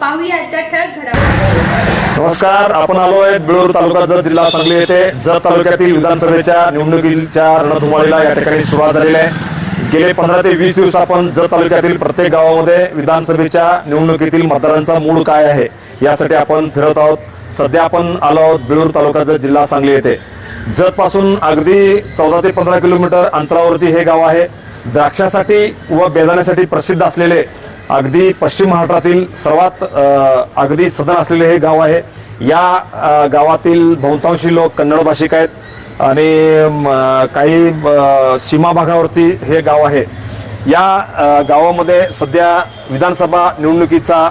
पाहूया आजच्या ठळक घडामोडी. नमस्कार आपण आलो आहे बेळूर तालुका जत जिल्हा सांगली येथे. जत तालुक्यातील विधानसभेच्या निवडणुकीच्या रणधुमाळीला या ठिकाणी सुरुवात झालेली आहे. गेले पंधरा ते वीस दिवस आपण जत तालुक्यातील प्रत्येक गावामध्ये विधानसभेच्या निवडणुकीतील मतदारांचा मूळ काय आहे यासाठी आपण फिरत आहोत. सध्या आपण आलो आहोत बेळूर तालुका जत जिल्हा सांगली येथे. जत पासून अगदी चौदा ते पंधरा किलोमीटर अंतरावरती हे गाव आहे. द्राक्षासाठी व बेदाण्यासाठी प्रसिद्ध असलेले अगदी पश्चिम महाराष्ट्रातील सर्वात अगदी सदन असलेले हे गाव आहे. या गावातील बहुतांशी लोक कन्नड भाषिक आहेत आणि काही सीमा भागावरती हे गाव आहे. या गावामध्ये सध्या विधानसभा निवडणुकीचा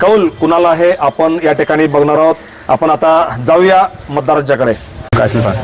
कौल कुणाला आहे आपण या ठिकाणी बघणार आहोत. आपण आता जाऊया मतदारांच्याकडे.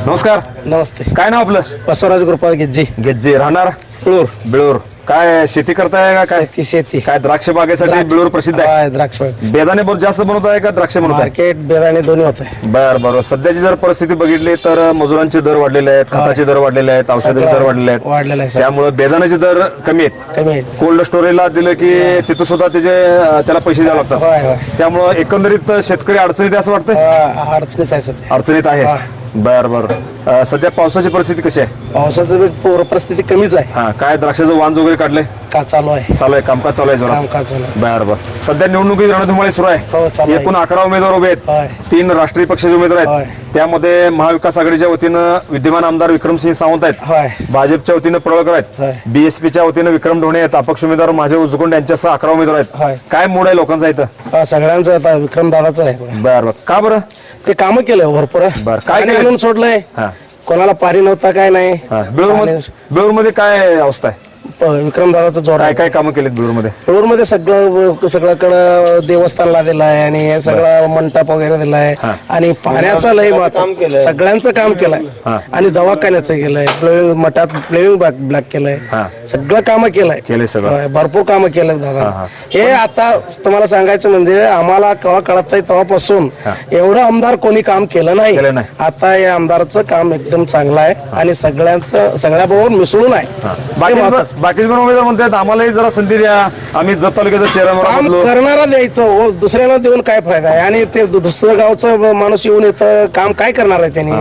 नमस्कार. नमस्ते. काय नाव आपलं? बसवराज गोपाळ गिज्जी गेज्जे राहणार? बिळूर बिळूर. काय शेती करताय का काय? शेती शेती. काय द्राक्ष बागेसाठी बिळूर प्रसिद्ध आहे? द्राक्ष बाग. बेदाणे बहुत जास्त बनवत आहे का द्राक्ष बनवत आहे? मार्केट बेदाणे दोन्ही होत आहे. बर बर. सध्याची जर परिस्थिती बघितली तर मजुरांचे दर वाढलेले आहेत खताचे दर वाढलेले आहेत औषधाचे दर वाढलेले आहेत. वाढलेलं आहे सर त्यामुळे बेदाण्याचे दर कमी आहेत. कमी आहेत. कोल्ड स्टोरेजला दिलं की तिथं सुद्धा त्याचे अं, त्याला पैसे द्यावे लागतात. होय होय. त्यामुळं एकंदरीत शेतकरी अडचणीत आहे असं वाटतंय? हा, अडचणीत आहे सध्या. अडचणीत आहे. हा. बर बर. अं, सध्या पावसाची परिस्थिती कशी आहे? पावसाचं बी पूर परिस्थिती कमीच आहे. हा काय द्राक्षाचं वांज वगैरे काढलंय? का चालू आहे? चालू आहे कामकाज चालू आहे जोरात कामकाज चालू आहे. बर बर. सध्या निवडणुकीची रणधुमाळी सुरू हो, आहे चालू आहे. एकूण अकरा उमेदवार उभे होय. आहेत तीन राष्ट्रीय पक्षाचे उमेदवार होय. आहेत त्यामध्ये महाविकास आघाडीच्या वतीनं विद्यमान आमदार विक्रमसिंह सावंत आहेत. होय. भाजपच्या वतीनं पडळकर होय. आहेत बीएसपीच्या वतीनं विक्रम ढोणे आहेत. अपक्ष उमेदवार माझे उजकुंड यांच्यासह अकरा उमेदवार होय. आहेत काय मूड आहे लोकांचा इथं? हा, सगळ्यांचं आता विक्रम दादाचं आहे. बर बर. का बरं? ते कामं केलं भरपूर बरं, काय केलं? आणून सोडलंय. हा. कोणाला पाणी नव्हता काय नाही. बिळूरमध्ये बिळूरमध्ये काय अवस्था आहे? विक्रम दादाचं जोर काय काय कामं केलीत मध्ये मध्ये सगळं सगळ्याकडं देवस्थानला दिलाय आणि हे सगळं मंडप वगैरे दिलाय. आणि पाण्याचं लय महत्त्व सगळ्यांचं काम केलंय हा. आणि दवाखान्याचं केलंय मठात प्लेविंग ब्लॅक केलंय. सगळं कामं केलंय सगळं. भरपूर कामं केलंय दादा हा. आता तुम्हाला सांगायचं म्हणजे आम्हाला केव्हा कळत नाही तेव्हापासून. एवढं आमदार कोणी काम केलं नाही केलं नाही. आता या आमदाराचं काम एकदम चांगलं आहे आणि सगळ्यांचं सगळ्याबरोबर मिसळून आहे. बाकीचे पण उमेदवार म्हणतात आम्हालाही जरा संधी द्या. आम्ही जत तालुक्याचा चेहरा काम बदलू करणारा द्यायचं हो दुसऱ्याला देऊन काय फायदा आहे? आणि ते दुसरं गावचं माणूस येऊन इथं काम काय करणार आहे त्यांनी?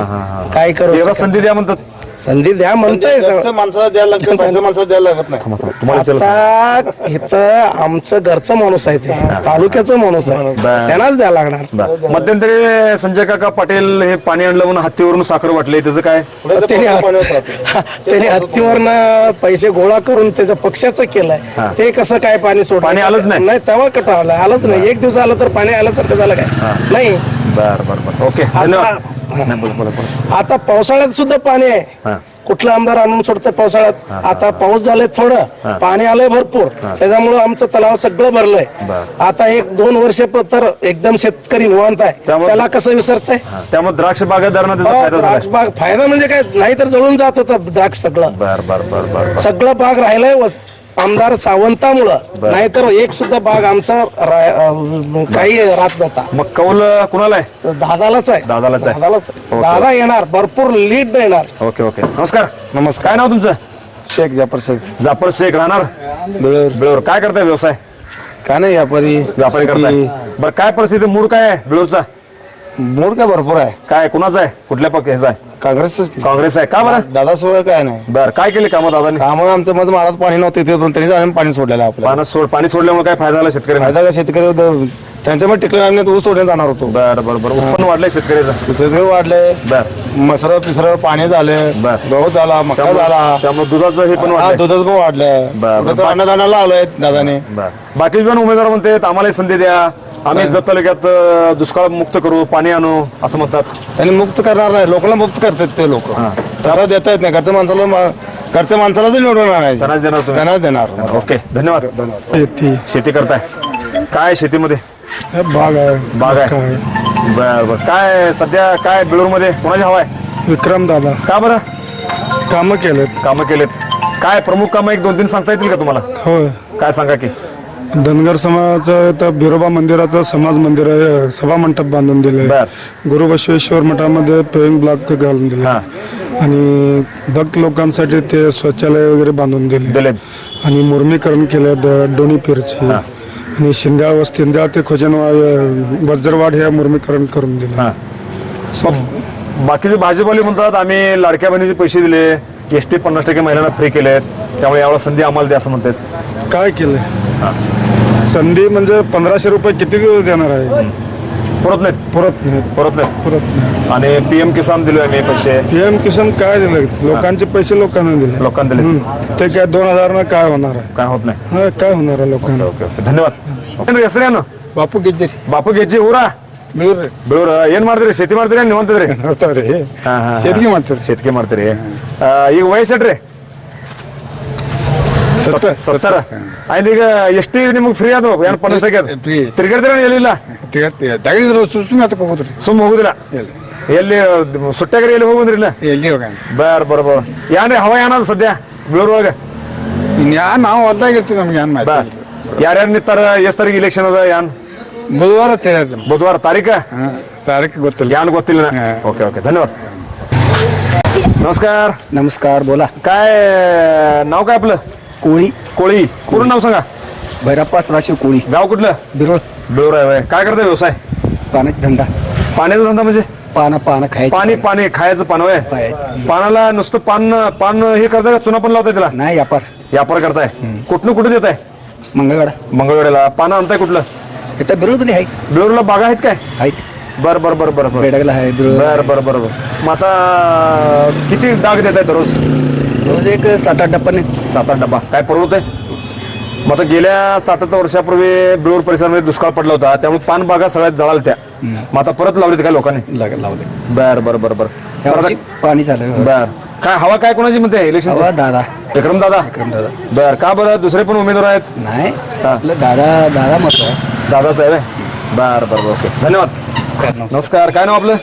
काय करू शकत? संधी द्या म्हणतात. संधी द्या म्हणतोय. घरचं माणसाला द्यायला लागतं बाहेरचं माणसाला द्यायला लागत नाही. थांबा, थांबा. तुम्हाला विचारलं आता इथं आमचं घरचं माणूस आहे ते. तालुक्याचं माणूस आहे. बरं. त्यांनाच द्यायला लागणार. बरं. मध्यंतरी संजय काका पाटील हे पाणी आणलं म्हणून हत्तीवरून साखर वाटले. त्याचं काय? पुढे त्यांनी राहतो. त्यांनी हत्तीवरनं पैसे गोळा करून त्याचं पक्षाचं केलंय. ते कसं काय पाणी सोड पाणी आलंच नाही? नाही तेव्हा कट आलं. आलंच नाही. एक दिवस आलं तर पाणी आल्यासारखं झालं काय? नाही. बर बर बर. ओके. धन्यवाद. नाही, बोला, बोला, बोला. आता पावसाळ्यात सुद्धा पाणी हा. आहे कुठला आमदार आणून सोडतंय पावसाळ्यात? आता पाऊस झालाय थोडं. पाणी आलंय भरपूर. त्याच्यामुळे आमचं तलाव सगळं भरलंय. बरं. आता एक दोन वर्ष तर एकदम शेतकरी निवांत आहे. त्यामुळे- त्याला कसं विसरतंय? त्यामुळे द्राक्ष बागायतदारांना त्याचा हो, फायदा झाला द्राक्ष बाग फायदा म्हणजे काय? नाही तर जळून जात होतं द्राक्ष सगळं. बर बर बर बर बर. सगळं बाग राहिलंय वस- आमदार सावंतामुळं. नाहीतर एक सुद्धा बाग आमचा रा- काही राहत नव्हता. मग कौल कुणाला आहे? दादालाच आहे. दादालाच आहे. दादालाच आहे. दादा येणार भरपूर लीड येणार ओके ओके. नमस्कार. नमस्कार. काय नाव तुमचं? शेख जाफर शेख. जाफर शेख राहणार? बिळूर. बिळूर. काय करताय व्यवसाय? का नाही व्यापारी. व्यापारी करताय. बर काय परिस्थिती? मूड काय आहे? बिळूरचा? मूड काय भरपूर आहे. काय कुणाचा आहे? कुठल्या पक्षाचा आहे? काँग्रेसच काँग्रेस आहे का बरं? दादा सोय काय नाही. बर काय केले कामं दादांनी? काम आमचं माझं माळात पाणी नव्हतं तिथे पण त्यांनी जाऊन पाणी सोडलेलं आपल्याला. पाणी सोड पाणी सोडल्यामुळे काय फायदा झाला शेतकऱ्यांना? फायदा का शेतकरी त्यांच्यामुळे टिकलं आम्ही ऊस तोडून जाणार होतो. बर बर बर. उत्पन्न वाढलंय शेतकऱ्याचं. सगळं वाढलंय. बर. मसर पिसर पाणी झालं. बर. गहू झाला मका झाला. त्यामुळे दुधाचं हे पण हा, वाढलंय. दुधाचं पण वाढलं बर, बर. कुठं तर अन्नदानाला आलोय दादाने. बर. बाकी पण उमेदवार म्हणते आम्हालाही संधी द्या. आम्ही जत तालुक्यात दुष्काळ मुक्त करू पाणी आणू असं म्हणतात. त्यांनी मुक्त करणार नाही लोकांना मुक्त करतात ते लोक. त्याला देता येत नाही घरच्या माणसाला मा- घरच्या माणसालाच निवडून आणायचं. देणार तुम्ही? त्यांनाच देणार. ओके धन्यवाद. धन्यवाद. शेती. करताय. काय शेतीमध्ये? बाग आहे. बाग आहे. बर बर काय सध्या काय बिळूरमध्ये कोणाची हवा आहे? विक्रम दादा. का बरं? कामं केलेत. कामं केलेत. काय प्रमुख कामं एक दोन तीन सांगता येतील का तुम्हाला? होय. काय सांगा की? धनगर समाजाचं तर बिरोबा मंदिराचं समाज मंदिर आहे. सभा मंडप बांधून दिले बर. गुरु बसवेश्वर मठामध्ये पेविंग ब्लॉक घालून दिले हा. आणि भक्त लोकांसाठी ते शौचालय वगैरे बांधून दिले. दिले. आणि मुर्मीकरण केलं द- दोन्ही पिरचे. आणि शिंद्याळ व शिंद्याळ ते खोजन वज्रवाड हे मुर्मीकरण करून दिलं हा. मग बाकीचे भाजपवाले म्हणतात आम्ही लाडक्या बहिणीचे पैसे दिले एस टी पन्नास टक्के महिलांना फ्री केलेत त्यामुळे यावेळेला संधी आम्हाला द्या असं म्हणतात. काय केलंय? संधी म्हणजे पंधराशे रुपये किती दिवस देणार आहे परत नाहीत परत नाही परत नाहीत परत नाही आणि पीएम किसान दिलोय आम्ही पैसे पीएम किसान काय दिलं लोकांचे पैसे लोकांना दिले लोकांना दिले हम्म. ते काय दोन हजार काय होणार आहे काय होत नाही हा, काय होणार आहे लोकांना ಓಕೆ ಓಕೆ ಧನ್ಯವಾದ ಹೆಸರು ಏನು बापू ಗೆಜ್ಜರಿ ಬಾಪು ಗೆಜ್ಜಿ ಊರ ಬೀಳ್ರಿ ಬೆಳೂರ ಏನ್ ಮಾಡ್ತೀರಿ ಶೇತಿ ಮಾಡ್ತೀರಿ ನೀವು ಅಂತಿದ್ರಿ ನೋಡ್ತಾವ್ರಿ ಹಾ, ಹಾ, ಹಾ. ಸೇದ್ಗೆ ಮಾಡ್ತೀರಿ ಶೇತಿಗೆ ಮಾಡ್ತೀರಿ ಆ, ಈಗ ವಯಸ್ಸೆಟ್ರಿ ಸತ್ತ- ಸತ್ತರ ಆಯ್ತು ಈಗ ಎಷ್ಟು ನಿಮ್ಗೆ ಫ್ರೀ ಅದು ಏನ್ ಪನ್ನಸ್ Free. ತಿರ್ಗಾಡ್ತೀರ ಎಲ್ಲಿಲ್ಲ ತೆಗೆದಿದ್ರು ಸುಮ್ಮನೆ ತಗೋಬೋದ್ರಿ ಸುಮ್ಮ ಹೋಗುದಿಲ್ಲ ಎಲ್ಲಿ? ಎಲ್ಲಿ ಸುಟ್ಟಾಗ್ರಿ ಎಲ್ಲಿ ಹೋಗುದ್ರಿಲ್ಲ ಎಲ್ಲಿ ಹೋಗ ಬರ್ ಬರ್ ಬರ್ ಯಾನ್ರಿ ಹವಾ ಏನದ ಸದ್ಯ ಬೆಳೂರ್ ಒಳಗೆ ಇನ್ಯಾ ನಾವು ಹೊಲ್ದಾಗ ಇರ್ತೀವಿ ನಮ್ಗೆ ಏನ್ ಬಾ ಮಾಹಿತಿ ಯಾರ್ಯಾರು ನಿಂತಾರ ಎಷ್ಟ್ ತಾರೀಕು ಇಲೆಕ್ಷನ್ ಅದ ಯಾನ್ ಬುಧವಾರ ತಿಳಿದ್ರಿ ಬುಧವಾರ ತಾರೀಕ ಹಾ ತಾರೀಕು ಗೊತ್ತಿಲ್ಲ यान ಗೊತ್ತಿಲ್ಲ हा. ओके ओके धन्यवाद नमस्कार नमस्कार बोला काय नाव काय आपलं कोळी. कोळी. पूर्ण नाव सांगा. भैरप्पा सदाशिव कोळी. गाव कुठलं? बिरोळ. बेळूर आहे होय. काय करता व्यवसाय? पाण्याचा धंदा. पाण्याचा धंदा म्हणजे? पानं पानं खायची. पाणी पाणी खायचं पान होय पाय. पानाला नुसतं पान पान हे करताय का? चुना पण लावताय त्याला? नाही व्यापार. व्यापार करताय. कुठनं कुठे देत आहे मंगळवाडा मंगळवेळेला पानं आणताय कुठलं? इथं बिरोळमध्ये आहे. बेळूरला बागा आहेत काय? आहेत. बर बर बर बर बर. बेडगला आहे बिरोळ बर बर बर बर. मग आता किती डाग देत आहेत रोज रोज एक सात आठ डप्पा नाही. सात आठ डबा काय परवडत आहे मग आता गेल्या सात आठ वर्षापूर्वी बिळूर परिसरामध्ये दुष्काळ पडला होता. त्यामुळे पान बागा सगळ्यात जळाल त्या मग आता परत लावली काय लोकांनी? लावले बर बर बर बर. यावर्षी पाणी झालं बर. काय हवा काय कोणाची म्हणते? इलेक्शन हवा दादा. विक्रम दादा? दादा. बर का बरं? दुसरे पण उमेदवार आहेत? नाही. आपलं दादा दादा मत आहे. दादा साहेब आहे? बर बर बर. ओके. धन्यवाद. नमस्कार. काय नाव आपलं?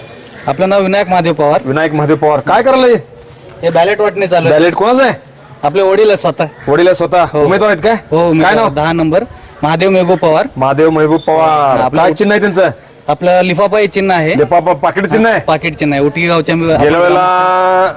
आपलं नाव विनायक महादेव पवार. विनायक महादेव पवार. काय करायला हे बॅलेट वाटणे चालू आहे. बॅलेट कोणाचं आहे? आपले वडील स्वतः. वडील स्वतः. उमेदवार आहेत काय? हो मी काय नाव? दहा नंबर. महादेव मेहबूब पवार. महादेव महबूब पवार. आपलं- काय चिन्ह आहे त्यांचं? आपलं लिफाफा हे चिन्ह आहे. ते पापा पाकिट चिन्ह आहे. पाकिट चिन्ह आहे. उटगी गावच्या मी- गेल्या वेळेला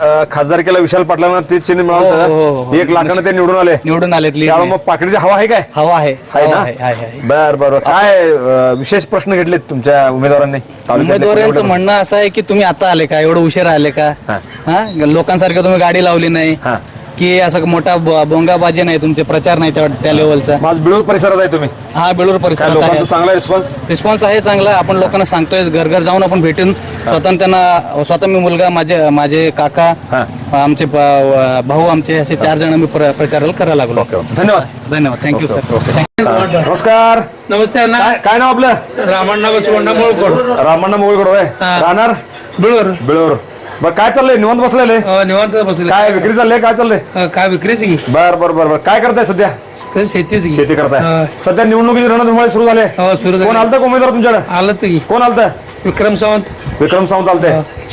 अं, खासदारकीला विशाल पाटलांना ते चिन्ह हो, हो, हो, मिळालं हो. एक लाखानं ते निवडून आले. निवडून आलेत lead त्यामुळे ने. मग पाकिटची हवा आहे काय? हवा आहे. आहे हवा ना आहे आहे, आहे. बर बर. बर. काय अं, विशेष प्रश्न घेतलेत तुमच्या उमेदवारांनी? उमेदवारांचं म्हणणं असं आहे की तुम्ही आता आले का? एवढं उशीर आले का? हा. हा? लोकांसारखं तुम्ही गाडी लावली नाही. हा. की असं मोठा ब- बोंगाबाजी नाही तुमचे प्रचार नाही त्या त्या लेवलचा माझ बिळूर परिसरात आहे तुम्ही. हा बेलूर काय परिसरात लोकांचा आहे चांगला रिस्पॉन्स रिस्पॉन्स आहे चांगला. आपण लोकांना सांगतोय घर घर जाऊन आपण भेटून स्वतः त्यांना स्वतः मी मुलगा माझे माझे काका हा. आमचे भाऊ आमचे असे चार जण मी प्र- प्रचाराला करायला लागलो. Okay okay. धन्यवाद. धन्यवाद. Thank you sir. नमस्कार. नमस्ते अण्णा. काय काय नाव आपलं? रामण्णा बसवण्णा मोळकोड रामण्णा मोगळकडे हा. राहणार? बिळवर बिळूर बर काय चाललंय? निवांत बसलेले? अ, निवांत बसले काय विक्री चाललंय काय चाललंय? अ, काय विक्रीची की? बर बर बर बर. काय करताय सध्या? काय शेतीच की. शेती करताय. अ, सध्या निवडणुकीची रणधुमाळी सुरू झाले हो, सुरू झाली. कोण आलतं का उमेदवार तुमच्याकडे? आलं तर की. कोण आलतं? विक्रम सावंत. विक्रम सावंत आलते.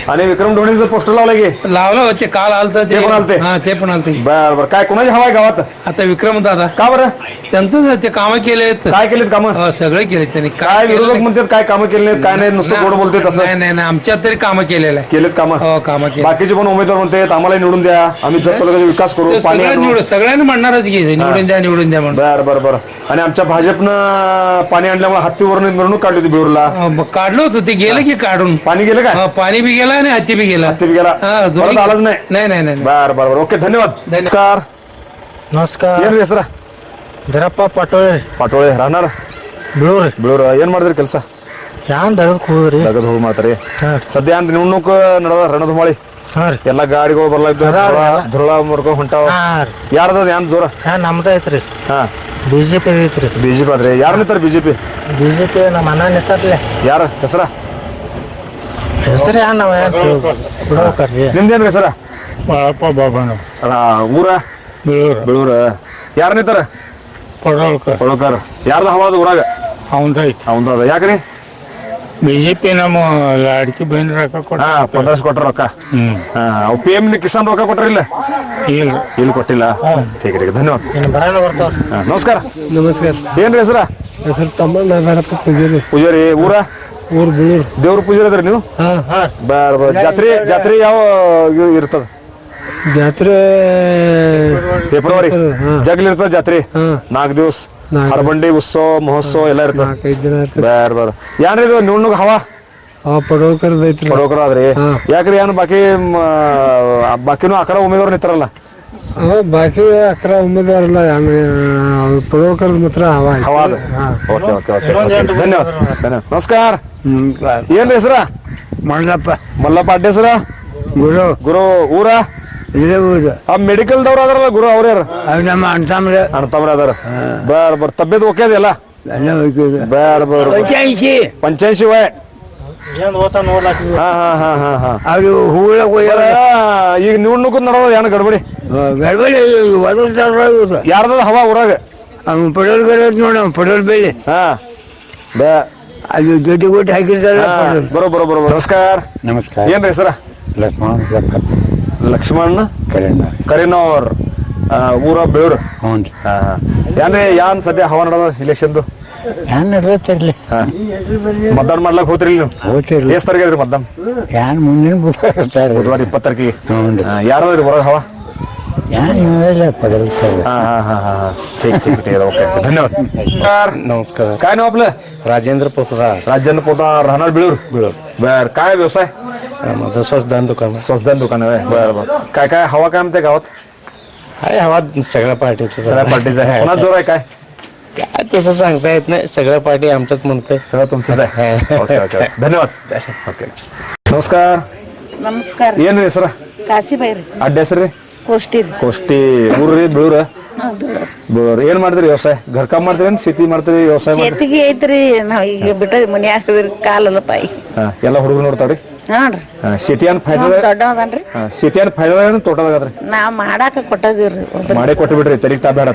आणि विक्रम ढोणीचं पोस्टर लावलंय की? लावलं होते काल आलं ते. पण आलते? हा ते पण आलते. बर बर. काय कोणाची हवा आहे गावात? आता विक्रम दादा. का बरं? त्यांचं ते कामं केलेत. काय केलीत कामं? सगळे केले त्यांनी. काय विरोधक नाही. म्हणतात काय कामं केली काय नाही नुसतं गोड बोलते नाही तसं नाही नाही. आमच्यात तरी कामं केलेलं आहे. केलेत कामं. हो कामं केली बाकीचे पण उमेदवार म्हणतात आम्हाला निवडून द्या. आम्ही तालुक्याचा विकास करू. पाणी सगळ्यांनी म्हणणारच की निवडून द्या निवडून द्या म्हणून. बर बर बर. आणि आमच्या भाजपनं पाणी आणल्यामुळे हत्तीवरून मिरवणूक काढली होती बिळूरला अ, मग काढलं होतं ते गेलं की काढून पाणी गेलं काय अ, पाणी बी गेला आणि हत्ती बी गेला हत्ती बी गेला हा, दोन्ही परत आलाच नाही नाही नाही नाही बर बर बर ओके धन्यवाद नमस्कार ನಮಸ್ಕಾರ ಏನ್ ಹೆಸರ ದರಪ್ಪ ಪಟೋಳೆ ಪಾಟೋಳೆ ರಾಣಾರ ಬಿಳೂರಿ ಬಿಳೂರ ಏನ್ ಮಾಡಿದ್ರಿ ಕೆಲಸ ಯಾನ್ ದಗದ್ ಕೂದ್ರಿ ದಗದ್ ಹೋಗಿ ಮಾಡ್ತಾರೆ ಹಾ. ಸದ್ಯ ಏನ್ ನಿವಣುಕ್ ನಡೆದ ರಣಧುಮಾಳಿ ಹಾ ರೀ ಎಲ್ಲಾ ಗಾಡಿಗಳು ಬರ್ಲಾಗ್ತವೆ ಅದಾವ್ರಿ ಧುಳ ಎಲ್ಲ. ಧುಳ ಮುರ್ಕೊಂಡ್ ಹೊಂಟಾವ ಹಾ ರೀ ಯಾರ್ದದ ಏನ್ ಜೋರ ಯಾ ನಮ್ದ ಐತ್ರಿ ಹಾ ಬಿ ಜೆ ಪಿ ಐತ್ರಿ. ಬಿಜೆಪಿ ಆದ್ರೆ ಯಾರು ನಿಂತಾರ ಬಿಜೆಪಿ ಬಿ ಜೆ ಪಿ ನಮ್ಮ ಅಣ್ಣ ನಿಂತಾರ್ಲೆ ಯಾರ? ಹೆಸರ? ಹೆಸರು ಯಾ ನಾವು ಬಿಡ್ಬೇಕ್ರಿ. ನಿಮ್ದೇನ್ ಹೆಸರ? ಬಾಳಪ್ಪ ಬಾಬಾನ ರಾ- ಊರ? ಬೀಳೂರು ಬೆಳೂರ ಯಾರು ನಿಂತಾರ? ಕೊಡೋಳ್ಕ ಕೊಳಕರ್ ಯಾರ್ದು ಹವಾದ ಊರಾಗ? ಅವಂದೈತಿ ಅವಂದ ಯಾಕ್ರಿ? ಬಿಜೆಪಿ ನಮ್ಮ ಅಡಿಕೆ ಬಂದ್ ರೊಕ್ಕ ಕೊಟ್ಟ ಹಾ ಪದರ್ಸ್ ರೊಕ್ಕ. ಹ್ಮ್. ಪಿ ಎಂ ಕಿಸಾನ್ ರೊಕ್ಕ ಕೊಟ್ಟರಿಲ್ಲ ಇಲ್ಲ? ಇಲ್ಲಿ ಕೊಟ್ಟಿಲ್ಲ? ಠೀಕ್ ರೀ ಧನ್ಯವಾದ. ನಮಸ್ಕಾರ. ನಮಸ್ಕಾರ. ಏನ್ರಿ ಹೆಸರ? ಹೆಸರು ತಮ್ಮಣ್ಣ ಪೂಜಾರಿ. ಪೂಜಾರಿ ಊರ? ಊರು ಬೀಳೂರು. ದೇವ್ರ ಪೂಜಾರಿ ಅದ್ರಿ ನೀವು? ಹಾ ಜಾತ್ರೆ ಜಾತ್ರೆ ಯಾವ ಇರ್ತದ? ಜಾತ್ರೆ ಫೆಬ್ರವರಿ ಜಗ್ಲಿರ್ತದ ಜಾತ್ರೆ? ನಾಲ್ಕು ದಿವಸ. ಹರಬಂಡಿ ಉತ್ಸವ ಮಹೋತ್ಸವ ಎಲ್ಲ ಇರ್ತದ. ಐದು ದಿನ ಇರ್ತದೆ. ಬೇರೆ ಬರ್. ಯಾನ್ರಿ ಇದು ನುಣ್ಣಗೆ ಹವಾ? ಆ ಪಡೋಳ್ಕರ್ದು ಐತ್ರಿ. ಬರೋಕರ ಆದ್ರಿ? ಯಾಕ್ರಿ ಏನು ಬಾಕಿ ಮ, ಬಾಕಿನೂ ಅಕರ ಉಮೇದವ್ರು ನಿಂತಾರಲ್ಲ? ಅವ ಬಾಕಿ ಅಕ್ರ ಉಮೇದಾರಲ್ಲ ಪಡೋಳ್ಕರ್ದು ಮಾತ್ರ ಅವ ಐತಿ. ಹವಾ ಅದ ಓಕೆ ಓಕೆ ಓಕೆ ಧನ್ಯವಾದ ಧನ್ಯವಾದ. ನಮಸ್ಕಾರ. ಏನ್ರಿ ಹೆಸರ? ಮಲ್ಲಪ್ಪ ಮಲ್ಲಪ್ಪ ಅಡ್ಡ ಹೆಸರ? ಗುರು. ಗುರು ಊರ? ಇದೇ ಊರು. ಆ ಮೆಡಿಕಲ್ ದವ್ರ ಅದಾರಲ್ಲ ಗುರು ಅವ್ರ ಯಾರು? ಅವ್ ನಮ್ಮ ಅಣ್ತಮ್ರ ಅಣ್ತಮ್ರ ಅದಾರ. ಬರ್ ಬರ್ ತಬ್ಬೇದ್ ಓಕೆ ಅದೆಲ್ಲ ಬರ್ ಬರ್ ಪಂಚಾಯಿಸಿ ಪಂಚಾಯಸಿ ವಯ. ಹಾ ಹಾ ಹಾ ಹಾ ಹಾ. ಅವ್ರು ಬರ, ಈಗ ನೀವು ನುಗ್ಗದ್ ನಡೋದ ಏನ್ ಗಡ್ಬಡಿ? ಗಡ್ಬಡಿ ಒದರ್ತಾರ ಇವ್ರು ಹವಾ ಊರಾಗ? ಅವ್ನು ಪಡೋಲ್ಗರ ನೋಡಿ ಪಡೋಲ್ ಬೇಲಿ ಹಾ. ಬೇ. ಅದು ದೊಡ್ಡ ಗೋಟಿ ಹಾಕಿರ್ತಾರೆ ಬರೋ ಬರೋ ಬರೋ ಬರೋ. ನಮಸ್ಕಾರ. ನಮಸ್ಕಾರ. ಏನ್ರಿ ಹೆಸರ ಲಕ್ಷ್ಮಣ ಲಕ್ಷ್ಮಣ್ ಕರೆಣ್ಣ ಕರೀನವ್ರ ಆ, ಊರ ಬೆಳೂರು ಹ್ಞೂ ರೀ ಹಾ ಹಾ ಏನ್ರಿ ಯಾನ್ ಸದ್ಯ ಹವಾ ನಡದ ಇಲೆಕ್ಷನ್ದು ಏನ್ ನಡ್ದತ್ತಿರ್ಲಿ ಹಾ ಮತದಾನ ಮಾಡ್ಲಕ್ ಹೋತ್ರಿ ನೀವು ಹೋಗ್ತಿರ್ಲಿ ಎಷ್ಟ್ ತಾರೀಕು ಐತ್ರಿ ಮತದಾನ ಏನ್ ಮುಂದಿನ ಬುದ್ಧಾರ ಬುಧವಾರ ಇಪ್ಪತ್ತು ತಾರೀಕಿಗೆ ಹ್ಞೂ ರೀ ಯಾರದ್ರಿ ಹೊರಗೆ ಹವಾ ಏನ್ ಇಲ್ಲ ಪದವಿಸ್ತಾರ ಹಾ ಹಾ ಹಾ हा हा ठीक ठीक ठीक आहे ओके धन्यवाद नमस्कार काय नाव आपलं राजेंद्र पोतदार राजेंद्र पोता राहणार बिळूर बिळूर बर काय व्यवसाय माझं स्वस्तदान दुकान स्वस्तदान दुकान आहे बर बर काय काय हवा काय म्हणते गावात आहे हवा सगळ्या पार्टीचं सगळ्या पार्टीचा आहे कोणाच जोर आहे काय काय तसं सांगता येत नाही सगळ्या पार्टी आमचंच म्हणतोय सगळं तुमचंच आहे ओके ओके धन्यवाद ಓಕೆ ನಮಸ್ಕಾರ ನಮಸ್ಕಾರ ಏನ್ರಿ ಹೆಸರ ಕಾಶಿಬಾಯಿ ರೀ ಅಡ್ಡ ಹೆಸರು ರೀ ಕೋಷ್ಟಿ ರೀ ಕೋಷ್ಟಿ ಊರು ರೀ ಬೀಳೂರ ಬೀಳೂರ್ ಏನ್ ಮಾಡ್ತೀರಿ ವ್ಯವಸಾಯ ಘರ್ಕಾಮ್ ಮಾಡ್ತೀರಿ ಸಿಟಿ ಮಾಡ್ತೀರಿ ವ್ಯವಸಾಯ ಮಾಡ್ತೀರಿ ಚೇತಿಗೆ ಐತ್ರಿ ನಾವ್ ಈಗ ಬಿಟ್ಟ ಮನ್ಯಾಗ ಕಾಲಲ್ಲ ಪಾಯಿ ಹಾ ಎಲ್ಲ ಹುಡುಗರು ನೋಡ್ತಾವ್ರಿ ಹಾನ್ರಿ ಹಾ, ಶೇತಿ ಏನ್ ಫಾಯ್ದ ದೊಡ್ಡ ಅದನ್ರಿ ಶೇತಿ ಏನ್ ಫಾಯ್ದ ಏನು ತೋಟದಾಗದ್ರಿ ನಾವ್ ಮಾಡಾಕ ಕೊಟ್ಟದಿವ್ರಿ ಮಾಡಿ ಕೊಟ್ಟು ಬಿಡ್ರಿ ತೆಲಿಗ್ ತಾ ಬೇಡ.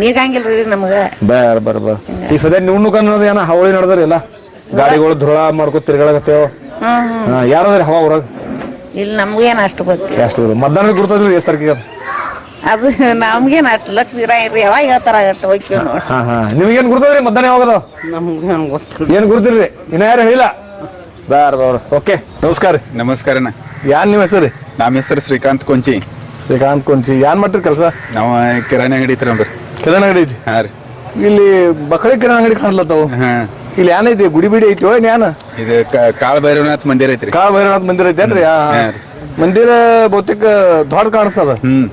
ನೀಗಂಗಿಲ್ರಿ ನಮಗ. ಬರ್ ಬರ್ ಬರ್ ಈ ಸದ್ಯ ನಿವ್ನುಕ ಅನ್ನೋದು ಏನ ಹವಳಿ ನಡೆದ್ರಿ ಎಲ್ಲ ಗಾಡಿಗಳು ಧೃಳ ಮಾಡ್ಕೊ ತಿರ್ಗಾಡಕತ್ತೇವ? ಯಾರಾದ್ರೆ ಹವಾ ಊರಾಗ? ಇಲ್ಲಿ ನಮ್ಗೇನು ಅಷ್ಟು ಗೊತ್ತಿಲ್ಲ. ಅಷ್ಟು ಮಧ್ಯಾಹ್ನ ಗುರ್ತದ್ರಿ ಎಷ್ಟು ತಾರೀಕಿಗೆ ಅದು? ನಮ್ಗೇನು ಅಷ್ಟು ಲಕ್ಷ ಇರ ಯಾವಾಗ ಹೇಳ್ತಾರ ಅಷ್ಟು ಹೋಗ್ತೀವಿ ನೋಡಿ ನಿಮ್ಗೇನು ಗುರ್ತದ್ರಿ ಮಧ್ಯಾಹ್ನ ಯಾವಾಗದ? ನಮ್ಗೇನ್ ಏನು ಏನ್ ಗುರ್ತಿರ್ರಿ ಇನ್ನ ಯಾರು ಹೇಳಿಲ್ಲ? Bar bar. ಓಕೆ ನಮಸ್ಕಾರ ನಮಸ್ಕಾರನ ಯಾನ್ ನಿಮ್ಮ ಹೆಸರು ನಮ್ಮ ಹೆಸರು ಶ್ರೀಕಾಂತ್ ಕೊಂಚಿ. ಶ್ರೀಕಾಂತ್ ಕೊಂಚಿ. ಯಾನ್ ಮಾಡ್ತೀರಿ ಕೆಲಸ? ನಾವು ಕಿರಾಣಿ ಅಂಗಡಿ ಐತ್ರಿ ಕಿರಾಣಿ ಅಂಗಡಿ ಐತಿ? ಹಾ ರೀ. ಇಲ್ಲಿ ಬಕಳಿ ಕಿರಾಣಿ ಅಂಗಡಿ ಕಾಣ್ಲತ್ತಾವು? ಹಾ. ಇಲ್ಲಿ ಏನೈತಿ ಗುಡಿ ಬಿಡಿ ಐತಿ ಏನ್ ಯಾನ? ಇದು ಕಾಳ ಭೈರವನಾಥ್ ಮಂದಿರ ಐತ್ರಿ. ಕಾಳ ಭೈರವನಾಥ್ ಮಂದಿರ ಐತಿ ಏನ್ರಿ. ಮಂದಿರ ಬಹುತೇಕ ದೊಡ್ಡ ಕಾಣಿಸ್ತದ ಹ್ಮ್.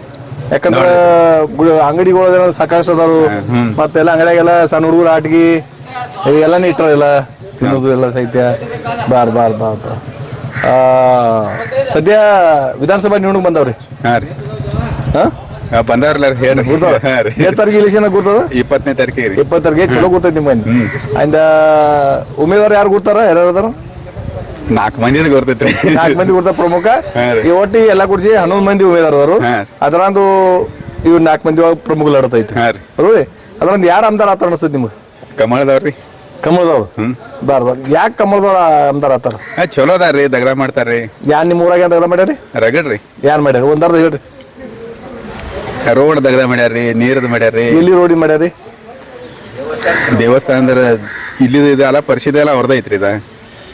ಯಾಕಂದ್ರೆ ಅಂಗಡಿಗಳ ಸಾಕಷ್ಟು ಅದಾರು. ಮತ್ತೆಲ್ಲ ಅಂಗಡಿಯಾಗೆಲ್ಲ ಸಣ್ಣ ಹುಡುಗರು ಆಟಗಿ ಇವೆಲ್ಲನೇ ಇಟ್ಟಾರಲ್ಲ ತಿನ್ನೋದು ಎಲ್ಲ ಸಾಹಿತ್ಯ ಬಾರ್ ಬಾರ್ ಬಾರ್ ಬಾರ್. ಆ, ಸದ್ಯ ವಿಧಾನಸಭಾ ನಿವಣಕ್ಕೆ ಬಂದವ್ರಿ? ಹಾ ರೀ. ಹಾಂ? ಆ, ಬಂದವ್ರಲ್ಲ ರೀ ಹೇಳ್ರಿ ಹಾ ರೀ. ಏಟ್ ತಾರೀಕು ಇಲೆಕ್ಷನ್ ಗುರ್ತದ ಇಪ್ಪತ್ತನೇ ತಾರೀಕಿಗೆ ರೀ. ಇಪ್ಪತ್ತು ತಾರೀಕಿಗೆ ಚಲೋ ಗೊತ್ತೈತಿ ಮಂದಿ ಅಂದ ಯಾರು ಗುರ್ತಾರ? ಯಾರು ಅದಾರ? ನಾಲ್ಕು ಮಂದಿದ ನಾಲ್ಕು ಮಂದಿ ಗುರ್ತಾರ ಪ್ರಮುಖ. ಹಾ ರೀ. ಈ ಒಟ್ಟಿ ಎಲ್ಲ ಕುಡ್ಸಿ ಹನ್ನೊಂದು ಮಂದಿ ಉಮೇದಾರ ಅದಾರು. ಹಾ. ಅದರಂದು ಇವ್ ನಾಲ್ಕು ಮಂದಿ ಒಳಗ್ ಪ್ರಮುಖ ಲಡತೈತಿ ಹಾ ರೀ. ಅದ್ರಂದು ಯಾರು ಆಮ್ದಾರ ಆತರ ಅನಿಸ್ತದೆ ನಿಮ್ಗೆ? ಕಮಲದವ್ರಿ ಕಮಲದವ್ರು. ಬಾರ್ ಬಾರ್. ಯಾಕೆ ಕಮಲದವ್ರ ಅಂದಾರ ಆತಾರ? ಹಾ ಚಲೋ ಅದಾರ್ರಿ ದಗದ ಮಾಡ್ತಾರ್ರಿ ಯಾರು ನಿಮ್ಮ ಊರಾಗ ಏನ್ ದಗದ ಮಾಡ್ಯಾರಿ ರಗಡ್ರಿ ಯಾರು ಮಾಡ್ಯಾರ? ಒಂದಾರ್ದ ಹೇಳ್ರಿ. ರೋಡ್ ದಗದ ಮಾಡ್ಯಾರ್ರಿ ನೀರ್ದ ಮಾಡ್ಯಾರ್ರಿ ಇಲ್ಲಿ ರೋಡಿ ಮಾಡ್ಯಾರಿ ದೇವಸ್ಥಾನದ ಇಲ್ಲಿ ಇದೆಲ್ಲ ಪರಿಷದ ಎಲ್ಲ ಅವ್ರದೈತ್ರಿ ಇದ.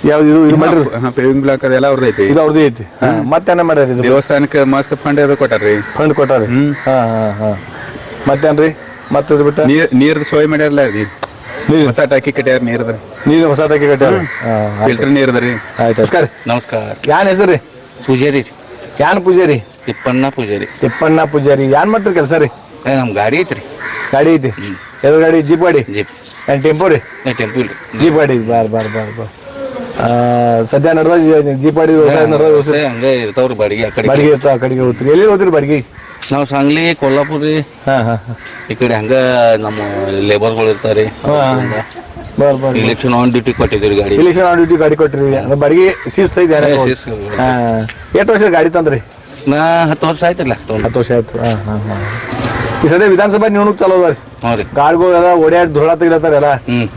ಯಾವ್ದು ಇದು ಇದು ಮಾಡ್ರಿ. ಪೇವಿಂಗ್ ಬ್ಲಾಕ್ ಅದೆಲ್ಲ ಅವ್ರದೈತಿ ಇದು ಅವ್ರದ್ದು ಐತಿ ಏನ ಮಾಡ್ಯಾರಿ ಇದು? ದೇವಸ್ಥಾನಕ್ಕೆ ಮಸ್ತ್ ಫಂಡ್ ಅದು ಕೊಟ್ಟಾರ್ರಿ ಫಂಡ್ ಕೊಟ್ಟಾರಿ. ಹಾ ಹಾ ಹಾ. ಮತ್ತೇನ್ರಿ? ಮತ್ತೆ ಇದು ಬಿಟ್ಟ? ನೀರ್ ನೀರ್ದ ಸೋಯ್ ಮಾಡ್ಯಾರಲ್ಲ ರೀ. ನೀರ್. ಹೊಸ ಟಾಕಿ ಕಟ್ಯಾರ ನೀರ್ದ. ನೀರು ಹೊಸ ಟಾಕಿ ಕಟ್ಟ್ಯಾರ ಫಿಲ್ಟರ್ ನೀರ್ದ ರೀ. ಆಯ್ತು ನಮಸ್ಕಾರ. ನಮಸ್ಕಾರ. ಯಾನ್ ಹೆಸರು ಪೂಜಾರಿ ಯಾನ್ ಪೂಜಾರಿ? ತಿಪ್ಪಣ್ಣ ಪೂಜಾರಿ. ತಿಪ್ಪಣ್ಣ ಪೂಜಾರಿ. ಯಾನ್ ಮಾಡ್ತೀರಿ ಕೆಲಸ ರೀ? ಏ ನಮ್ಮ ಗಾಡಿ ಐತ್ರಿ. ಗಾಡಿ ಐತಿ? ಎದ್ರ ಗಾಡಿ? ಜೀಪ್ ಗಾಡಿ? ಜೀಪ್ ಏನ್ ಟೆಂಪೋ ರೀ? ಏ ಟೆಂಪು ಇಲ್ರಿ ಜೀಪ್ ಗಾಡಿ. ಬಾರ್ ಬಾರ್ ಬಾರ್ ಬಾರ್. ಆ, ಸದ್ಯ ನಡ್ದ ಜೀಪ್ ಗಾಡಿ ವ್ಯವಸಾಯ ನಡೆದ ವ್ಯವಸಾಯ ಹಂಗೆ ಇರ್ತಾವ್ರಿ ಬಾಡಿಗೆ ಆ ಕಡೆ ಬಾಡಿಗೆ ಇರ್ತಾವ ಆ ಕಡೆಗೆ ಹೋಗ್ತೀರಿ ಎಲ್ಲಿ ಹೋಗ್ತೀರಿ ಬಾಡಿಗೆ? ನಾವು ಸಾಂಗ್ಲಿ ಕೊಲ್ಲಾಪುರ ಈ ಕಡೆ ಹಂಗ ನಮ್ಮ ಲೇಬರ್ಗಳು ಇರ್ತಾರೆ. ಇಲೆಕ್ಷನ್ ಆನ್ ಡ್ಯೂಟಿ ಕೊಟ್ಟಿದ್ದೀವಿ ಗಾಡಿ. ಇಲೆಕ್ಷನ್ ಆನ್ ಡ್ಯೂಟಿ ಗಾಡಿ ಕೊಟ್ಟಿರಿ. ಅಂದ್ರೆ ಬಾಡಿಗೆ ಶಿಸ್ತ ಹಾ ಎಷ್ಟು ವರ್ಷ ಗಾಡಿ ತಂದ್ರಿ? ನಾ ಹತ್ತು ವರ್ಷ ಆಯ್ತಲ್ಲ. ಹತ್ತು ವರ್ಷ ಆಯ್ತು. ಹಾ ಹಾ ಹಾ. ಈ ಸದ್ಯ ವಿಧಾನಸಭಾ ನಿವಣುಕ್ ಚಲೋ ಅದ ರೀ ಹ್ಞೂ ರೀ. ಗಾಡಿಗಳು ಎಲ್ಲ ಓಡಾಡಿ ಧುಳ ತೆಗಿಲತ್ತಾರ ಎಲ್ಲ? ಹ್ಮ್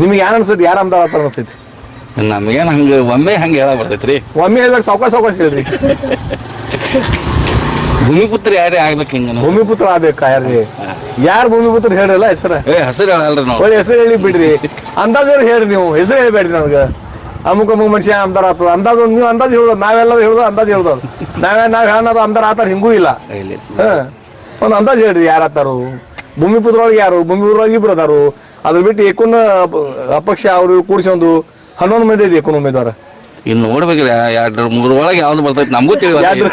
ನಿಮ್ಗೆ ಯಾರು ಅನ್ಸತ್ ಯಾರು ಆತರ ಅನ್ಸೈತಿ ನಮಗೇನು ಹಂಗೆ ಒಮ್ಮೆ ಹಂಗೆ ಹೇಳ ಬರ್ತೈತ್ರಿ. ಒಮ್ಮೆ ಹೇಳ್ಬೇಕು ಸಾವಕಾಶ ಸಾವಕಾಶ ಹೇಳ್ರಿ. ಭೂಮಿಪುತ್ರ ಯಾರೇ ಆಗ್ಬೇಕು ಹಿಂಗ ಭೂಮಿಪುತ್ರ ಆಗ್ಬೇಕು ಯಾರ್ರಿ? ಯಾರು ಭೂಮಿಪುತ್ರ ಹೇಳ್ರಲ್ಲ ಹೆಸರ? ಏ ಹಸಿರು ಹೇಳಲ್ರಿ ನಾವು. ಒಳ್ಳೆ ಹೆಸರು ಹೇಳಿ ಬಿಡ್ರಿ. ಅಂದಾಜ್ ಹೇಳ್ರಿ ನೀವು. ಹೆಸರು ಹೇಳ್ಬೇಡ್ರಿ ನನಗೆ ಅಮುಕ್ ಅಮುಕ್ ಮನುಷ್ಯ ಆಮದಾರ ಆಗ್ತದ ಅಂದಾಜ್ ಒಂದು ನೀವು ಅಂದಾಜ್ ಹೇಳೋದು ನಾವೆಲ್ಲ ಹೇಳೋದು ಅಂದಾಜ್ ಹೇಳೋದು ನಾವೇ ನಾವ್ ಹೇಳೋದು ಅಂದರ ಆತಾರ ಹಿಂಗೂ ಇಲ್ಲ. ಹಾ. ಒಂದು ಅಂದಾಜ್ ಹೇಳ್ರಿ ಯಾರು ಆತಾರು. ಭೂಮಿಪುತ್ರ ಒಳಗೆ ಯಾರು? ಭೂಮಿಪುತ್ರ ಒಳಗೆ ಇಬ್ರು ಅದಾರು. ಅದ್ರ ಬಿಟ್ಟು ಏಕುನ ಅಪಕ್ಷ ಅವರು ಕೂಡಿಸೊಂದು ಹನ್ನೊಂದು ಮಂದಿ ಇದೆ ಏಕೂನ್ ಉಮೇದವಾರ. ಇನ್ನು ನೋಡ್ಬೇಕಿಲ್ಲ ಎರಡು ಮೂರು ಒಳಗೆ ಯಾವ್ದು ಬರ್ತೈತಿ ನಮಗೂ ಎರಡ್ರ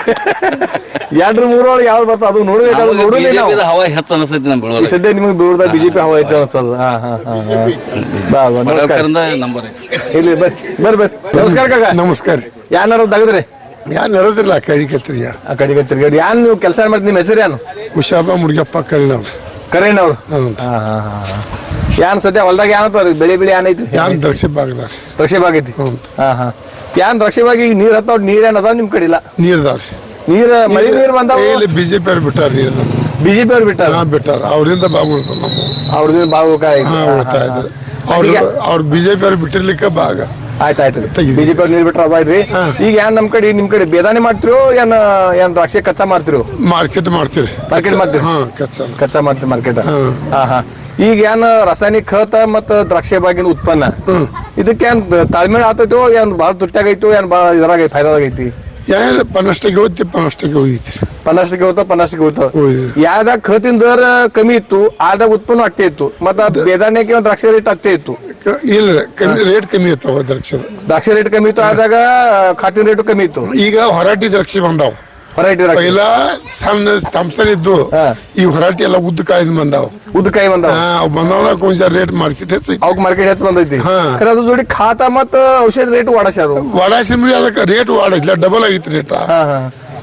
ಎರಡ್ರ ಮೂರೊಳಗೆ ಯಾವ್ದು ಬರ್ತದೆ ಅದು ನೋಡ್ಬೇಕಾದ್ರೆ ನೋಡಿಲ್ಲ ನಾವು. ಹವಾ ಹೆಚ್ಚು ಅನಿಸ್ತೈತಿ ನಮ್ಮ ಈ ಬೆಳವಣಿಗೆ ಸದ್ಯ ನಿಮಗೆ ಬೀಳ್ದ ಬಿಜೆಪಿ ಹವಾ ಹೆಚ್ಚು ಅನಿಸ್ತದ ಹಾ ಹಾ ಹಾ ಹಾ. ಬಾ ಬಾ ನಮಸ್ಕಾರ. ನಂಬರ್ ಇಲ್ಲಿ ಬರ್ರಿ ಬರ್ರಿ ಬರ್ರಿ. ನಮಸ್ಕಾರ ಕಾಕ. ನಮಸ್ಕಾರ ಯಾರು ತೆಗದ್ರಿ ಯಾರು ನಡೆದಿಲ್ಲ ಕಡಿ ಯಾರು? ಆ ಕಡೆಗೆ ತಿರ್ಗಾಡಿ ಯಾನ್ ನೀವು ಕೆಲಸ ಮಾಡ್ತೀನಿ ನಿಮ್ಮ ಹೆಸರು ಯಾನು? ಕುಶಾಬ ಮುರುಗಪ್ಪ ಕರಿನವ್ರು ಕರೇನ್ ಅವ್ರು ಹ್ಮ್. ಹಾ ಹಾ ಹಾ ಹಾ. ಯಾನ್ ಸದ್ಯ ಹೊಲ್ದಾಗ ಯಾನ್ ಅದಾವ್ರಿ? ಬೆಳೆ ಬೆಳೆ ಯಾನ್ ಐತ್ರಿ? ಯಾರು ದಕ್ಷಿಣ ಭಾಗದಾರ ರಕ್ಷೆ ಆಗೈತಿ ಹ್ಞೂ. ಹಾ ಹಾ. ಯಾನ್ ರಕ್ಷವಾಗಿ ಈಗ ನೀರ್ ಹತ್ತಾವ್ ನೀರ್ ಏನ್ ಅದಾವ ನಿಮ್ ಕಡೆ ಇಲ್ಲ? ನೀರ್ದಾವ್ರಿ ನೀರ್ ಮಳಿ ನೀರ್ ಬಂದಾವ? ಇಲ್ಲಿ ಬಿಜೆಪಿ ಅವ್ರು ಬಿಟ್ಟಾರ ನೀರು. ಬಿಜೆಪಿ ಅವ್ರು ಬಿಟ್ಟಾರ? ಹಾ ಬಿಟ್ಟಾರ. ಅವರಿಂದ ಬಾಬು ಉಳ್ತಾರ ನಮ್ಮ ಅವ್ರದಿಂದ ಬಾವು ಹಾ ಉಳ್ತಾ ಇದ್ರು. ಅವ್ರು ಅವ್ರ ಬಿಜೆಪಿ ಅವ್ರು ಬಿಟ್ಟಿರ್ಲಿಕ್ಕ ಭಾಗ. ಆಯ್ತು ಆಯ್ತು. ತೆಗಿದ್ವಿ. ಬಿಜೆಪಿ ಅವ್ರು ನೀರ್ ಬಿಟ್ರ ಅದಾಯ್ತ್ರಿ. ಈಗ ಏನ್ ನಮ್ ಕಡೆ ನಿಮ್ ಕಡೆ ಬೇದಾನೆ ಮಾಡ್ತಿರೋ ಏನ್ ಏನ್ ದ್ರಾಕ್ಷಿ ಕಚ್ಚಾ ಮಾಡ್ತಿರೋ? ಮಾರ್ಕೆಟ್ ಮಾಡ್ತೀರಿ. ಮಾರ್ಕೆಟ್ ಮಾಡ್ತೀರಿ? ಹಾ ಕಚ್ಚಾ. ಕಚ್ಚಾ ಮಾರ್ಕೆಟ್. ಹಾ ಹಾ. ಈಗ ಏನ್ ರಾಸಾಯನಿಕ ಖತ ಮತ್ತ ದ್ರಾಕ್ಷಿ ಬಾಗಿನ ಉತ್ಪನ್ನ? ಇದಕ್ಕೆ ಏನ್ ತಾಳ್ಮೆ ಆತೈತೋ ಏನ್ ಬಾಳ ತುಟ್ಟಾಗೈತೋ ಏನ್ ಬಾಳ ಇದ್ರಾಗ ಫಾಯ್ದಾಗೈತಿ ಯಾರು ಪನ್ನಷ್ಟಕ್ಕೆ ಹೋಗ್ತಿ ಪನ್ನಷ್ಟಕ್ಕೆ ಹೋಗಿತ್ತು ಪನ್ನಷ್ಟಕ್ಕೆ ಹೋಗ್ತಾವ ಪನ್ನಷ್ಟಕ್ಕೆ ಹೋಗ್ತಾವ. ಯಾವ್ದಾಗ ಖತಿನ ದರ ಕಮ್ಮಿ ಇತ್ತು ಆದಾಗ ಉತ್ಪನ್ನ ಅಷ್ಟೇ ಇತ್ತು. ಮತ್ತ ಒಂದ್ ದ್ರಾಕ್ಷಿ ರೇಟ್ ಅಷ್ಟೇ ಇತ್ತು. ಇಲ್ಲ ಕಮ್ಮಿ ರೇಟ್ ಕಮ್ಮಿ ಇತ್ತು ದ್ರಾಕ್ಷಿ. ದ್ರಾಕ್ಷಿ ರೇಟ್ ಕಮ್ಮಿ ಇತ್ತು ಆದಾಗ ಖಾತಿನ ರೇಟು ಕಮ್ಮಿ ಇತ್ತು. ಈಗ ಹೊರಾಟಿ ದ್ರಾಕ್ಷಿ ಬಂದಾವ. ಹೊರೈಟಿ ಪೈಲ ಸಣ್ಣ ಥಮ್ಸನ್ ಇದ್ದು ಈ ಹೊರಾಟಿ ಎಲ್ಲ ಉದ್ದ ಕಾಯ್ದು ಬಂದಾವ. ಉದ್ದಕಾಯಿ ಬಂದಾವ? ಬಂದವನ ಕೊಂಚ ರೇಟ್ ಮಾರ್ಕೆಟ್ ಹೆಚ್ಚೈತಿ ಅವ್ಕ ಮಾರ್ಕೆಟ್ ಹೆಚ್ಚು ಬಂದೈತಿ. ಅದ್ರ ಜೋಡಿ ಖಾತ ಮತ್ತ ಔಷಧ ರೇಟ್ ವಾಡಸ್ಯಾರು ವಡಾಸಿಂಬ್ರಿ ಅದಕ್ಕೆ ರೇಟ್ ವಾಡೈತಿಲ್ಲ ಡಬಲ್ ಆಗಿತ್ತು ರೇಟ್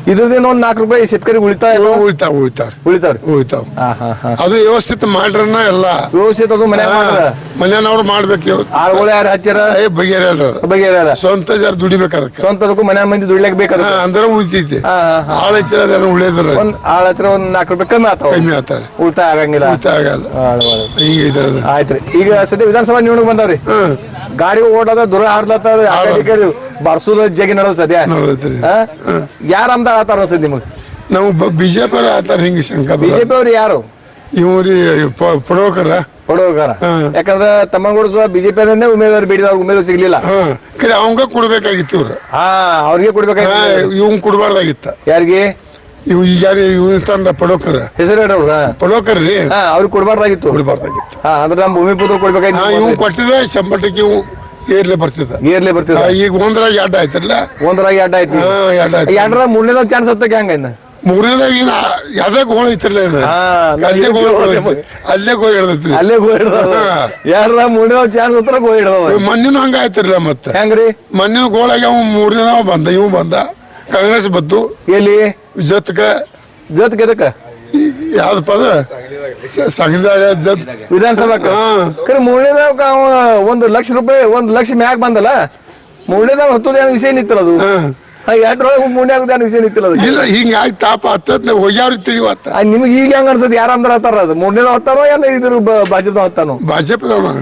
ಇದ್ರದೇನೋ ಒಂದ್ ನಾಲ್ಕು ರೂಪಾಯಿ ಶೇತಕರಿ ಉಳಿತಾಯ ಉಳಿತಾವ ಉಳಿತಾರ ಉಳಿತಾವ್ರಿ? ಉಳಿತಾವ ಅದು ವ್ಯವಸ್ಥಿತ ಮಾಡ್ರನ್ನ ಎಲ್ಲ. ವ್ಯವಸ್ಥಿತ ಅದು ಮಾಡ್ರ? ಮನೆಯವ್ರು ಮಾಡ್ಬೇಕು ಆಳುಗಳು ಯಾರು ಹಚ್ಚಾರ ಅದು. ಬಗೆಹರ ಸ್ವಂತ ಜರ ದುಡಿಬೇಕು ಸ್ವಂತ ಸ್ವಂತದಕ್ಕೂ ಮನ್ಯಾಗ ಮಂದಿ ದುಡಿಲಕ್ ಬೇಕಾದ ಹಾ, ಅಂದ್ರೆ ಉಳಿತೈತಿ. ಆಳ ಹಚ್ಚರ ಉಳಿಯೋದ್ರ ಒಂದ್ ಆಳ ಹಚ್ಚರ ಒಂದ್ ನಾಲ್ಕು ರೂಪಾಯಿ ಕಮ್ಮಿ ಆತಾವ ಕಮ್ಮಿ ಆತಾರ. ಉಳಿತಾಯ ಆಗಂಗಿಲ್ಲ. ಉಳಿತಾಯ ಆಗಲ್ಲ. ಒಳಗ್. ಆಯ್ತ್ರಿ. ಈಗ ಸದ್ಯ ವಿಧಾನಸಭಾ ನಿವಣಿಗೆ ಬಂದಾವ್ರಿ? ಹ್ಮ್ ಗಾಡಿ ಓಡದ ದುರ ಹಾರ್ಲತ್ತದ ಬರ್ಸುದ ಜಗಿ ನಡೆದ ಸದ್ಯ. ಯಾರ ಅಂತ ಆತಾರ ಅನ್ಸದ್ ನಿಮಗ್? ನಾವು ಬಿಜೆಪಿ ಆತಾರ ಹಿಂಗೆ ಶಂಕ ಬಿಜೆಪಿ ಅವ್ರು ಯಾರು? ಇವ್ರಿ ಪಡೋಕರ ಪಡೋಕರ. ಯಾಕಂದ್ರ ತಮ್ಮಗೌಡ ಸಹ ಬಿಜೆಪಿ ಅಂದ್ರೆ ಉಮೇದವಾರ ಬೇಡಿದವ್ರ ಉಮೇದವಾರ ಸಿಗ್ಲಿಲ್ಲ. ಕರೆ ಅವಂಗ ಕೊಡ್ಬೇಕಾಗಿತ್ತು ಇವ್ರು. ಹಾ ಅವ್ರಿಗೆ ಕೊಡ್ಬೇಕಾಗಿತ್ತು. ಇವ್ ಇವಂಗ್ ಕೊಡ್ಬಾರ್ದಾಗಿತ್ತ. ಯಾರಿಗೆ? ಇವ್ ಈಗ ಯಾರು ಇವನ ತಂಡ ಪಡೋಕರ. ಹೆಸರು ಹೇಳ್ರಿ ಪಡೋಕರ್ ರೀ. ಹಾ ಅವ್ರಿಗೆ ಕೊಡ್ಬಾರ್ದಾಗಿತ್ತು. ಕೊಡ್ಬಾರ್ದಾಗಿತ್ತು. ಹಾ ಅಂದ್ರೆ ನಮ್ಮ ಭೂಮಿ ಪುತ್ರ ಹಾ ಇವ್ ಕೊಟ್ಟಿದ್ರೆ ಕೊಟ್ಟಿದ ಶಂಬಟಕ್ಕೆ ಇವು ಏರ್ಲೆ ಬರ್ತಿದ್ದ. ಏರ್ಲೆ ಬರ್ತಿದ ಹಾ, ಈಗ ಒಂದ್ರಾಗ ಎರಡ್ ಆಯ್ತಲ್ಲ? ಒಂದ್ರಾಗ ಅಡ್ಡ ಆಯ್ತು ಹಾ ಎರಡ್ ಆಯ್ತು. ಎರಡರ ಮೂರನೇದಾಗ ಚಾನ್ಸ್ ಹತ್ತಕ್ಕೆ ಹಂಗ ಇನ್ನ? ಮೂರನೇದಾಗ ಏನ ಯಾವ್ದಾಗ ಗೋಳ ಐತಿರ್ಲ ಏನ ಹಾ, ಅಲ್ಲೇ ಗೋಳ ಹಿಡ್ದೈತಿ. ಅಲ್ಲೇ ಗೋಳ ಹಿಡ್ದೈತ್ರಿ ಅಲ್ಲೇ ಹಿಡ್ದವ ಎರಡರ ಮೂರನೇದಾಗ ಚಾನ್ಸ್ ಹತ್ರ ಗೋಲ್ ಹಿಡ್ದವ ಮಣ್ಣಿನ ಹಂಗ ಆಯ್ತಿರ್ಲ ಮತ್ತೆ. ಹೆಂಗ್ರಿ? ಮಣ್ಣಿನ ಗೋಳಾಗ ಅವ್ ಮೂರನೇದಾವ ಬಂದ ಇವ್ ಬಂದ. ಕಾಂಗ್ರೆಸ್ ಬತ್ತು ಎಲ್ಲಿ? ಜತ್ಕ. ಜತ್ ಗೆದಕ ಯಾವ್ದಪ್ಪ ಅದ? ಸಂಘದಾಗ ಜತ್. ವಿಧಾನಸಭಾಕ್ಕ? ಹಾ. ಕರೆ ಅವ ಒಂದು ಲಕ್ಷ ರೂಪಾಯಿ ಒಂದು ಲಕ್ಷ ಮ್ಯಾಗ ಬಂದಲ್ಲ? ಮೂರನೇದಾಗ ಹತ್ತದ ಏನು ವಿಷಯ ನಿಂತಿಲ್ಲ ಅದು. ಎರಡರೊಳಗೆ ಏನು ವಿಷಯ ನಿತ್ತಿಲ್ಲ ಅದು? ಇಲ್ಲ ಹಿಂಗ ಆಯ್ತು ತಾಪ ಹತ್ತದ್ ಹೋಗ್ಯಾವ್ರಿ ತಿಳಿವತ್ತ ಆ, ನಿಮ್ಗೆ ಈಗ ಹೆಂಗ ಅನ್ಸದ್? ಯಾರ ಅಂದ್ರ ಹತ್ತಾರ ಅದು? ಮೂರನೇದ ಹತ್ತಾನೋ ಏನ ಇದ್ರ ಭಾಜಪ ಹತ್ತಾನೋ? ಭಾಜಪದವ್ರು